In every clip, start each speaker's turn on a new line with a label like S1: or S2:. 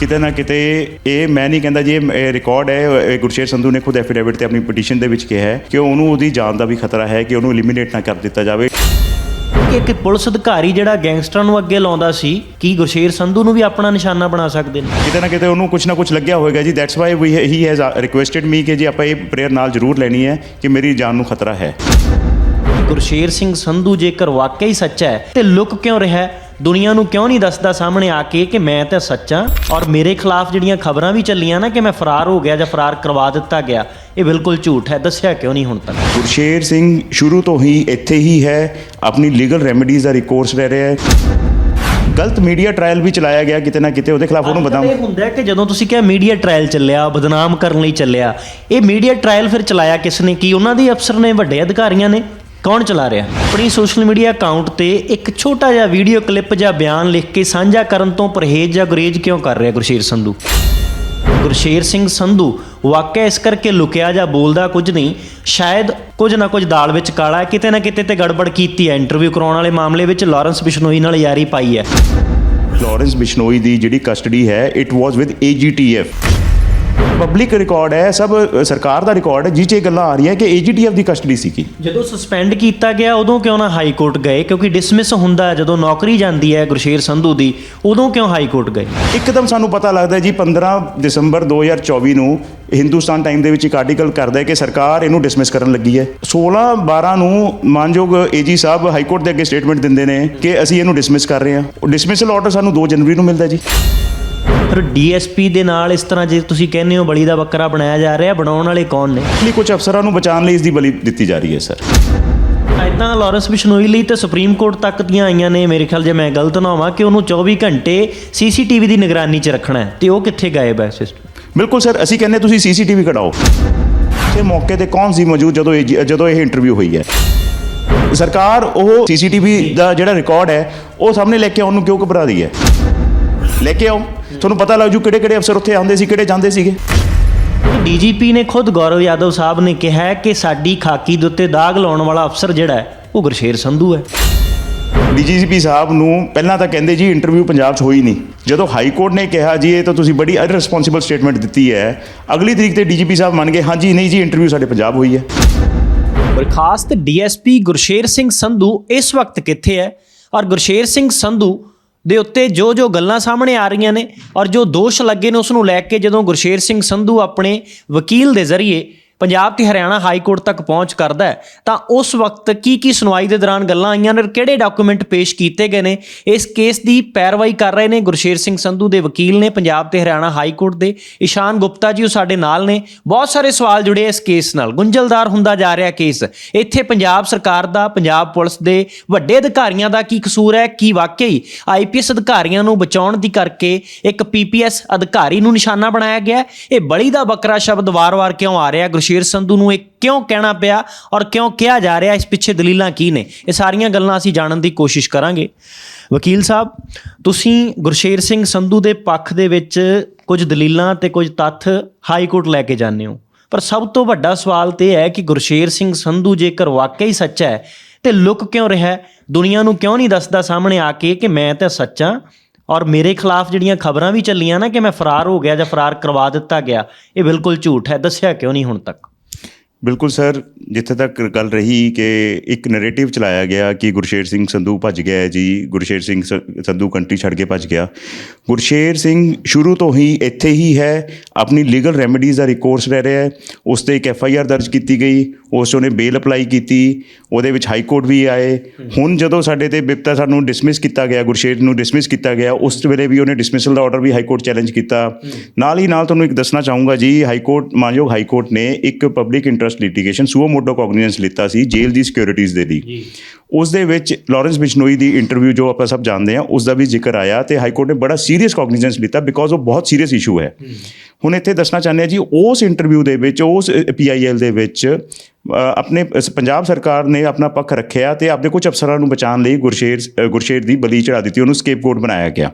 S1: ਕਿਤੇ ਨਾ ਕਿਤੇ ਇਹ ਮੈਂ ਨਹੀਂ ਕਹਿੰਦਾ ਜੀ ਇਹ ਰਿਕਾਰਡ ਹੈ ਗੁਰਸ਼ੇਰ ਸੰਧੂ ਨੇ ਖੁਦ ਐਫੀਡੇਵਿਟ ਤੇ ਆਪਣੀ ਪਟੀਸ਼ਨ ਦੇ ਵਿੱਚ ਕਿਹਾ ਹੈ ਕਿ ਉਹਨੂੰ ਉਹਦੀ ਜਾਨ ਦਾ ਵੀ ਖਤਰਾ ਹੈ ਕਿ ਉਹਨੂੰ ਐਲੀਮੀਨੇਟ ਨਾ ਕਰ ਦਿੱਤਾ ਜਾਵੇ।
S2: ਇੱਕ ਪੁਲਿਸ ਅਧਿਕਾਰੀ ਜਿਹੜਾ ਗੈਂਗਸਟਰਾਂ ਨੂੰ ਅੱਗੇ ਲਾਉਂਦਾ ਸੀ ਕੀ ਗੁਰਸ਼ੇਰ ਸੰਧੂ ਨੂੰ ਵੀ ਆਪਣਾ ਨਿਸ਼ਾਨਾ ਬਣਾ ਸਕਦੇ ਨੇ?
S1: ਕਿਤੇ ਨਾ ਕਿਤੇ ਉਹਨੂੰ ਕੁਝ ਨਾ ਕੁਝ ਲੱਗਿਆ ਹੋਵੇਗਾ ਜੀ that's why we he has requested me ਕਿ ਜੀ ਆਪਾਂ ਇਹ ਪ੍ਰੇਅਰ ਨਾਲ ਜ਼ਰੂਰ ਲੈਣੀ ਹੈ ਕਿ ਮੇਰੀ ਜਾਨ ਨੂੰ ਖਤਰਾ ਹੈ।
S2: ਗੁਰਸ਼ੇਰ ਸਿੰਘ ਸੰਧੂ ਜੇਕਰ ਵਾਕਈ ਸੱਚਾ ਹੈ ਤੇ ਲੁਕ ਕਿਉਂ ਰਿਹਾ ਹੈ? ਦੁਨੀਆ ਨੂੰ ਕਿਉਂ ਨਹੀਂ ਦੱਸਦਾ ਸਾਹਮਣੇ ਆ ਕੇ ਕਿ ਮੈਂ ਤਾਂ ਸੱਚਾ ਔਰ ਮੇਰੇ ਖਿਲਾਫ ਜਿਹੜੀਆਂ ਖਬਰਾਂ ਵੀ ਚੱਲੀਆਂ ਨਾ ਕਿ ਮੈਂ ਫਰਾਰ ਹੋ ਗਿਆ ਜਾਂ ਫਰਾਰ ਕਰਵਾ ਦਿੱਤਾ ਗਿਆ ਇਹ ਬਿਲਕੁਲ ਝੂਠ ਹੈ ਦੱਸਿਆ ਕਿਉਂ ਨਹੀਂ ਹੁਣ ਤੱਕ?
S1: ਗੁਰਸ਼ੇਰ ਸਿੰਘ ਸ਼ੁਰੂ ਤੋਂ ਹੀ ਇੱਥੇ ਹੀ ਹੈ ਆਪਣੀ ਲੀਗਲ ਰੈਮੇਡੀਜ਼ ਦਾ ਰਿਕੋਰਸ ਲੈ ਰਿਹਾ ਹੈ। ਗਲਤ ਮੀਡੀਆ ਟ੍ਰਾਇਲ ਵੀ ਚਲਾਇਆ ਗਿਆ ਕਿਤੇ ਨਾ ਕਿਤੇ ਉਹਦੇ ਖਿਲਾਫ ਉਹਨੂੰ ਬਦਨਾਮ
S2: ਇਹ ਹੁੰਦਾ ਕਿ ਜਦੋਂ ਤੁਸੀਂ ਕਿਹਾ ਮੀਡੀਆ ਟ੍ਰਾਇਲ ਚੱਲਿਆ ਬਦਨਾਮ ਕਰਨ ਲਈ ਚੱਲਿਆ ਇਹ ਮੀਡੀਆ ਟ੍ਰਾਇਲ ਫਿਰ ਚਲਾਇਆ ਕਿਸ ਨੇ? ਕੀ ਉਹਨਾਂ ਦੇ ਅਫਸਰ ਨੇ? ਵੱਡੇ ਅਧਿਕਾਰੀਆਂ ਨੇ? ਕੌਣ ਚਲਾ ਰਿਹਾ? ਆਪਣੀ ਸੋਸ਼ਲ ਮੀਡੀਆ ਅਕਾਊਂਟ ਤੇ ਇੱਕ ਛੋਟਾ ਜਿਹਾ ਵੀਡੀਓ ਕਲਿੱਪ ਜਾਂ ਬਿਆਨ ਲਿਖ ਕੇ ਸਾਂਝਾ ਕਰਨ ਤੋਂ ਪਰਹੇਜ਼ ਜਾਂ ਗੁਰੇਜ਼ ਕਿਉਂ ਕਰ ਰਿਹਾ ਗੁਰਸ਼ੇਰ ਸੰਧੂ? ਗੁਰਸ਼ੇਰ ਸਿੰਘ ਸੰਧੂ ਵਾਕਿਆ ਇਸ ਕਰਕੇ ਲੁਕਿਆ ਜਾਂ ਬੋਲਦਾ ਕੁਝ ਨਹੀਂ, ਸ਼ਾਇਦ ਕੁਝ ਨਾ ਕੁਝ ਦਾਲ ਵਿੱਚ ਕਾਲਾ ਹੈ, ਕਿਤੇ ਨਾ ਕਿਤੇ ਤੇ ਗੜਬੜ ਕੀਤੀ ਹੈ। ਇੰਟਰਵਿਊ ਕਰਾਉਣ ਵਾਲੇ ਮਾਮਲੇ ਵਿੱਚ ਲਾਰੈਂਸ ਬਿਸ਼ਨੋਈ ਨਾਲ ਯਾਰੀ ਪਾਈ ਹੈ।
S1: ਲਾਰੈਂਸ ਬਿਸ਼ਨੋਈ ਦੀ ਜਿਹੜੀ ਕਸਟਡੀ ਹੈ it was with AGTF public record ਹੈ ਸਭ ਸਰਕਾਰ ਦਾ ਰਿਕਾਰਡ ਹੈ ਜਿਹ 'ਚ ਇਹ ਗੱਲਾਂ ਆ ਰਹੀਆਂ ਕਿ AGTF ਦੀ ਕਸਟਡੀ ਸੀ ਕੀ?
S2: ਜਦੋਂ ਸਸਪੈਂਡ ਕੀਤਾ ਗਿਆ ਉਦੋਂ ਕਿਉਂ ਨਾ ਹਾਈ ਕੋਰਟ ਗਏ? ਕਿਉਂਕਿ ਡਿਸਮਿਸ ਹੁੰਦਾ ਹੈ ਜਦੋਂ ਨੌਕਰੀ ਜਾਂਦੀ ਹੈ ਗੁਰਸ਼ੇਰ ਸੰਧੂ ਦੀ ਉਦੋਂ ਕਿਉਂ ਹਾਈ ਕੋਰਟ ਗਏ?
S1: ਇੱਕਦਮ ਸਾਨੂੰ ਪਤਾ ਲੱਗਦਾ ਜੀ 15 ਦਸੰਬਰ 2024 ਨੂੰ ਹਿੰਦੁਸਤਾਨ ਟਾਈਮ ਦੇ ਵਿੱਚ ਇੱਕ ਆਰਟੀਕਲ ਕਰਦਾ ਹੈ ਕਿ ਸਰਕਾਰ ਇਹਨੂੰ ਡਿਸਮਿਸ ਕਰਨ ਲੱਗੀ ਹੈ। 16 12 ਨੂੰ ਮਾਨਯੋਗ ਏਜੀ ਸਾਹਿਬ ਹਾਈ ਕੋਰਟ ਦੇ ਅੱਗੇ ਸਟੇਟਮੈਂਟ ਦਿੰਦੇ ਨੇ ਕਿ ਅਸੀਂ ਇਹਨੂੰ ਡਿਸਮਿਸ ਕਰ ਰਹੇ ਹਾਂ। ਉਹ ਡਿਸਮਿਸਲ ਆਰਡਰ ਸਾਨੂੰ 2 ਜਨਵਰੀ ਨੂੰ ਮਿਲਦਾ ਜੀ।
S2: ਫਿਰ ਡੀਐਸਪੀ ਦੇ ਨਾਲ ਇਸ ਤਰ੍ਹਾਂ ਜੇ ਤੁਸੀਂ ਕਹਿੰਦੇ ਹੋ ਬਲੀ ਦਾ ਬੱਕਰਾ ਬਣਾਇਆ ਜਾ ਰਿਹਾ ਬਣਾਉਣ ਵਾਲੇ ਕੌਣ ਨੇ?
S1: ਲਈ ਕੁਝ ਅਫਸਰਾਂ ਨੂੰ ਬਚਾਉਣ ਲਈ ਇਸ ਦੀ ਬਲੀ ਦਿੱਤੀ ਜਾ ਰਹੀ ਹੈ ਸਰ।
S2: ਇਦਾਂ ਲਾਰੈਂਸ ਬਿਸ਼ਨੋਈ ਲਈ ਤੇ ਸੁਪਰੀਮ ਕੋਰਟ ਤੱਕ ਦੀਆਂ ਆਈਆਂ ਨੇ। ਮੇਰੇ ਖਿਆਲ ਜੇ ਮੈਂ ਗਲਤ ਨਾ ਹੋਵਾਂ ਕਿ ਉਹਨੂੰ 24 ਘੰਟੇ ਸੀਸੀਟੀਵੀ ਦੀ ਨਿਗਰਾਨੀ 'ਚ ਰੱਖਣਾ ਹੈ ਤੇ ਉਹ ਕਿੱਥੇ ਗਾਇਬ ਹੈ ਸਿਸਟਮ
S1: ਬਿਲਕੁਲ ਸਰ ਅਸੀਂ ਕਹਿੰਦੇ ਤੁਸੀਂ ਸੀਸੀਟੀਵੀ ਕਢਾਓ। ਤੇ ਮੌਕੇ ਤੇ ਕੌਣ ਸੀ ਮੌਜੂਦ ਜਦੋਂ ਇਹ ਜਦੋਂ ਇਹ ਇੰਟਰਵਿਊ ਹੋਈ ਹੈ? ਸਰਕਾਰ ਉਹ ਸੀਸੀਟੀਵੀ ਦਾ ਜਿਹੜਾ ਰਿਕਾਰਡ ਹੈ ਉਹ ਸਾਹਮਣੇ ਲੈ ਕੇ ਆਉਣ ਨੂੰ ਕਿਉਂ ਘਬਰਾ ਰਹੀ ਹੈ? ਲੈ ਕੇ ਆਓ। ਤੁਹਾਨੂੰ ਪਤਾ ਲੱਗ ਜੂ ਕਿਹੜੇ ਕਿਹੜੇ ਅਫਸਰ ਉੱਥੇ ਆਉਂਦੇ ਸੀ ਕਿਹੜੇ ਜਾਂਦੇ ਸੀਗੇ।
S2: ਡੀਜੀਪੀ ਨੇ ਖੁਦ ਗੌਰਵ ਯਾਦਵ ਸਾਹਿਬ ਨੇ ਕਿਹਾ ਹੈ ਕਿ ਸਾਡੀ ਖਾਕੀ ਦੇ ਉੱਤੇ ਦਾਗ ਲਾਉਣ ਵਾਲਾ ਅਫਸਰ ਜਿਹੜਾ ਹੈ ਉਹ ਗੁਰਸ਼ੇਰ ਸੰਧੂ ਹੈ।
S1: ਡੀਜੀਪੀ ਸਾਹਿਬ ਨੂੰ ਪਹਿਲਾਂ ਤਾਂ ਕਹਿੰਦੇ ਜੀ ਇੰਟਰਵਿਊ ਪੰਜਾਬ 'ਚ ਹੋਈ ਨਹੀਂ। ਜਦੋਂ ਹਾਈ ਕੋਰਟ ਨੇ ਕਿਹਾ ਜੀ ਇਹ ਤਾਂ ਤੁਸੀਂ ਬੜੀ ਅਨਰਿਸਪੌਂਸਿਬਲ ਸਟੇਟਮੈਂਟ ਦਿੱਤੀ ਹੈ। ਅਗਲੀ ਤਰੀਕ ਤੇ ਡੀਜੀਪੀ ਸਾਹਿਬ ਮੰਨ ਗਏ ਹਾਂਜੀ ਨਹੀਂ ਜੀ ਇੰਟਰਵਿਊ ਸਾਡੇ ਪੰਜਾਬ ਹੋਈ ਹੈ।
S2: ਬਰਖਾਸਤ ਡੀਐਸਪੀ ਗੁਰਸ਼ੇਰ ਸਿੰਘ ਸੰਧੂ ਇਸ ਵਕਤ ਕਿੱਥੇ ਹੈ? ਔਰ ਗੁਰਸ਼ੇਰ ਸਿੰਘ ਸੰਧੂ ਦੇ ਉੱਤੇ ਜੋ ਜੋ ਗੱਲਾਂ ਸਾਹਮਣੇ ਆ ਰਹੀਆਂ ਨੇ ਔਰ ਜੋ ਦੋਸ਼ ਲੱਗੇ ਨੇ ਉਸ ਨੂੰ ਲੈ ਕੇ ਜਦੋਂ ਗੁਰਸ਼ੇਰ ਸਿੰਘ ਸੰਧੂ ਆਪਣੇ ਵਕੀਲ ਦੇ ਜ਼ਰੀਏ ਪੰਜਾਬ ਤੇ ਹਰਿਆਣਾ ਹਾਈ ਕੋਰਟ ਤੱਕ ਪਹੁੰਚ ਕਰਦਾ ਹੈ, ਤਾਂ ਉਸ ਵਕਤ ਕੀ ਕੀ ਸੁਣਵਾਈ ਦੇ ਦੌਰਾਨ ਗੱਲਾਂ ਆਈਆਂ ਨੇ ਔਰ ਕਿਹੜੇ ਡਾਕੂਮੈਂਟ ਪੇਸ਼ ਕੀਤੇ ਗਏ ਨੇ, ਇਸ ਕੇਸ ਦੀ ਪੈਰਵਾਈ ਕਰ ਰਹੇ ਨੇ ਗੁਰਸ਼ੇਰ ਸਿੰਘ ਸੰਧੂ ਦੇ ਵਕੀਲ ਨੇ, ਪੰਜਾਬ ਤੇ ਹਰਿਆਣਾ ਹਾਈ ਕੋਰਟ ਦੇ ਇਸ਼ਾਨ ਗੁਪਤਾ ਜੀ ਉਹ ਸਾਡੇ ਨਾਲ ਨੇ, ਬਹੁਤ ਸਾਰੇ ਸਵਾਲ ਜੁੜੇ ਇਸ ਕੇਸ ਨਾਲ, ਗੁੰਝਲਦਾਰ ਹੁੰਦਾ ਜਾ ਰਿਹਾ ਕੇਸ, ਇੱਥੇ ਪੰਜਾਬ ਸਰਕਾਰ ਦਾ, ਪੰਜਾਬ ਪੁਲਿਸ ਦੇ ਵੱਡੇ ਅਧਿਕਾਰੀਆਂ ਦਾ ਕੀ ਕਸੂਰ ਹੈ, ਕੀ ਵਾਕਈ ਆਈਪੀਐਸ ਅਧਿਕਾਰੀਆਂ ਨੂੰ ਬਚਾਉਣ ਦੀ ਕਰਕੇ ਇੱਕ ਪੀਪੀਐਸ ਅਧਿਕਾਰੀ ਨੂੰ ਨਿਸ਼ਾਨਾ ਬਣਾਇਆ ਗਿਆ ਇਹ ਬਲੀ ਦਾ ਬੱਕਰਾ ਸ਼ਬਦ ਵਾਰ-ਵਾਰ ਕਿਉਂ ਆ ਰਿਹਾ ਗੁਰਸ਼ੇਰ ਸੰਧੂ ਨੂੰ ਇਹ ਕਿਉਂ ਕਹਿਣਾ ਪਿਆ ਔਰ ਕਿਉਂ ਕਿਹਾ ਜਾ ਰਿਹਾ ਇਸ ਪਿੱਛੇ ਦਲੀਲਾਂ ਕੀ ਨੇ? ਇਹ ਸਾਰੀਆਂ ਗੱਲਾਂ ਅਸੀਂ ਜਾਣਨ ਦੀ ਕੋਸ਼ਿਸ਼ ਕਰਾਂਗੇ। ਵਕੀਲ ਸਾਹਿਬ, ਤੁਸੀਂ ਗੁਰਸ਼ੇਰ ਸਿੰਘ ਸੰਧੂ ਦੇ ਪੱਖ ਦੇ ਵਿੱਚ ਕੁਝ ਦਲੀਲਾਂ ਤੇ ਕੁਝ ਤੱਥ ਹਾਈ ਕੋਰਟ ਲੈ ਕੇ ਜਾਂਦੇ ਹੋ। ਪਰ ਸਭ ਤੋਂ ਵੱਡਾ ਸਵਾਲ ਤੇ ਇਹ ਹੈ ਕਿ ਗੁਰਸ਼ੇਰ ਸਿੰਘ ਸੰਧੂ ਜੇਕਰ ਵਾਕਈ ਸੱਚਾ ਹੈ ਤੇ ਲੁਕ ਕਿਉਂ ਰਿਹਾ ਹੈ? ਦੁਨੀਆ ਨੂੰ ਕਿਉਂ ਨਹੀਂ ਦੱਸਦਾ ਸਾਹਮਣੇ ਆ ਕੇ ਕਿ ਮੈਂ ਤਾਂ ਸੱਚਾ ਔਰ ਮੇਰੇ ਖਿਲਾਫ ਜਿਹੜੀਆਂ ਖਬਰਾਂ ਵੀ ਚੱਲੀਆਂ ਨਾ ਕਿ ਮੈਂ ਫਰਾਰ ਹੋ ਗਿਆ ਜਾਂ ਫਰਾਰ ਕਰਵਾ ਦਿੱਤਾ ਗਿਆ, ਇਹ ਬਿਲਕੁਲ ਝੂਠ ਹੈ, ਦੱਸਿਆ ਕਿਉਂ ਨਹੀਂ ਹੁਣ ਤੱਕ?
S1: ਬਿਲਕੁਲ ਸਰ ਜਿੱਥੇ ਤੱਕ ਗੱਲ ਰਹੀ ਕਿ ਇੱਕ ਨੈਰੇਟਿਵ ਚਲਾਇਆ ਗਿਆ ਕਿ ਗੁਰਸ਼ੇਰ ਸਿੰਘ ਸੰਧੂ ਭੱਜ ਗਿਆ ਹੈ ਜੀ ਗੁਰਸ਼ੇਰ ਸਿੰਘ ਸੰਧੂ ਕੰਟਰੀ ਛੱਡ ਕੇ ਭੱਜ ਗਿਆ। ਗੁਰਸ਼ੇਰ ਸਿੰਘ ਸ਼ੁਰੂ ਤੋਂ ਹੀ ਇੱਥੇ ਹੀ ਹੈ ਆਪਣੀ ਲੀਗਲ ਰੈਮੇਡੀਜ਼ ਦਾ ਰਿਕੋਰਸ ਲੈ ਰਿਹਾ ਹੈ ਉਸ ਤੇ ਇੱਕ ਐਫ ਆਈ ਆਰ ਦਰਜ ਕੀਤੀ ਗਈ ਉਸ ਉਹਨੇ ਬੇਲ ਅਪਲਾਈ ਕੀਤੀ ਉਹਦੇ ਵਿੱਚ ਹਾਈ ਕੋਰਟ ਵੀ ਆਏ। ਹੁਣ ਜਦੋਂ ਸਾਡੇ ਤੇ ਬਿਪਤਾ ਸਾਨੂੰ ਡਿਸਮਿਸ ਕੀਤਾ ਗਿਆ ਗੁਰਸ਼ੇਰ ਨੂੰ ਡਿਸਮਿਸ ਕੀਤਾ ਗਿਆ ਉਸ ਵੇਲੇ ਵੀ ਉਹਨੇ ਡਿਸਮਿਸਲ ਦਾ ਆਰਡਰ ਵੀ ਹਾਈ ਕੋਰਟ ਚੈਲੰਜ ਕੀਤਾ। ਨਾਲ ਹੀ ਨਾਲ ਤੁਹਾਨੂੰ ਇੱਕ ਦੱਸਣਾ ਚਾਹੂੰਗਾ ਜੀ ਹਾਈ ਕੋਰਟ ਮਾਨਯੋਗ ਹਾਈ ਕੋਰਟ ਨੇ ਇੱਕ public interest litigation suo motu cognizance ਲਿੱਤਾ ਸੀ ਜੇਲ੍ਹ ਦੀ ਸਿਕਿਉਰਿਟੀਜ਼ ਦੇ ਲਈ ਉਸ ਦੇ ਵਿੱਚ ਲਾਰੈਂਸ ਬਿਸ਼ਨੋਈ ਦੀ ਇੰਟਰਵਿਊ ਜੋ ਆਪਾਂ ਸਭ ਜਾਣਦੇ ਹਾਂ ਉਸ ਦਾ ਵੀ ਜ਼ਿਕਰ ਆਇਆ ਤੇ ਹਾਈ ਕੋਰਟ ਨੇ ਬੜਾ ਸੀਰੀਅਸ ਕੋਗਨੀਜੈਂਸ ਲਿੱਤਾ ਬਿਕੋਜ਼ ਉਹ ਬਹੁਤ ਸੀਰੀਅਸ ਇਸ਼ੂ ਹੈ ਹੁਣ ਇੱਥੇ ਦੱਸਣਾ ਚਾਹੁੰਦੇ ਹਾਂ ਜੀ ਉਸ ਇੰਟਰਵਿਊ ਦੇ ਵਿੱਚ ਉਸ ਪੀਆਈਐਲ ਦੇ ਵਿੱਚ ਆਪਣੇ ਪੰਜਾਬ ਸਰਕਾਰ ਨੇ ਆਪਣਾ ਪੱਖ ਰੱਖਿਆ ਤੇ ਆਪਣੇ ਕੁਝ ਅਫਸਰਾਂ ਨੂੰ ਬਚਾਉਣ ਲਈ ਗੁਰਸ਼ੇਰ ਗੁਰਸ਼ੇਰ ਦੀ ਬਲੀ ਚੜਾ ਦਿੱਤੀ, ਉਹਨੂੰ ਸਕੇਪਗੋਟ ਬਣਾਇਆ ਗਿਆ।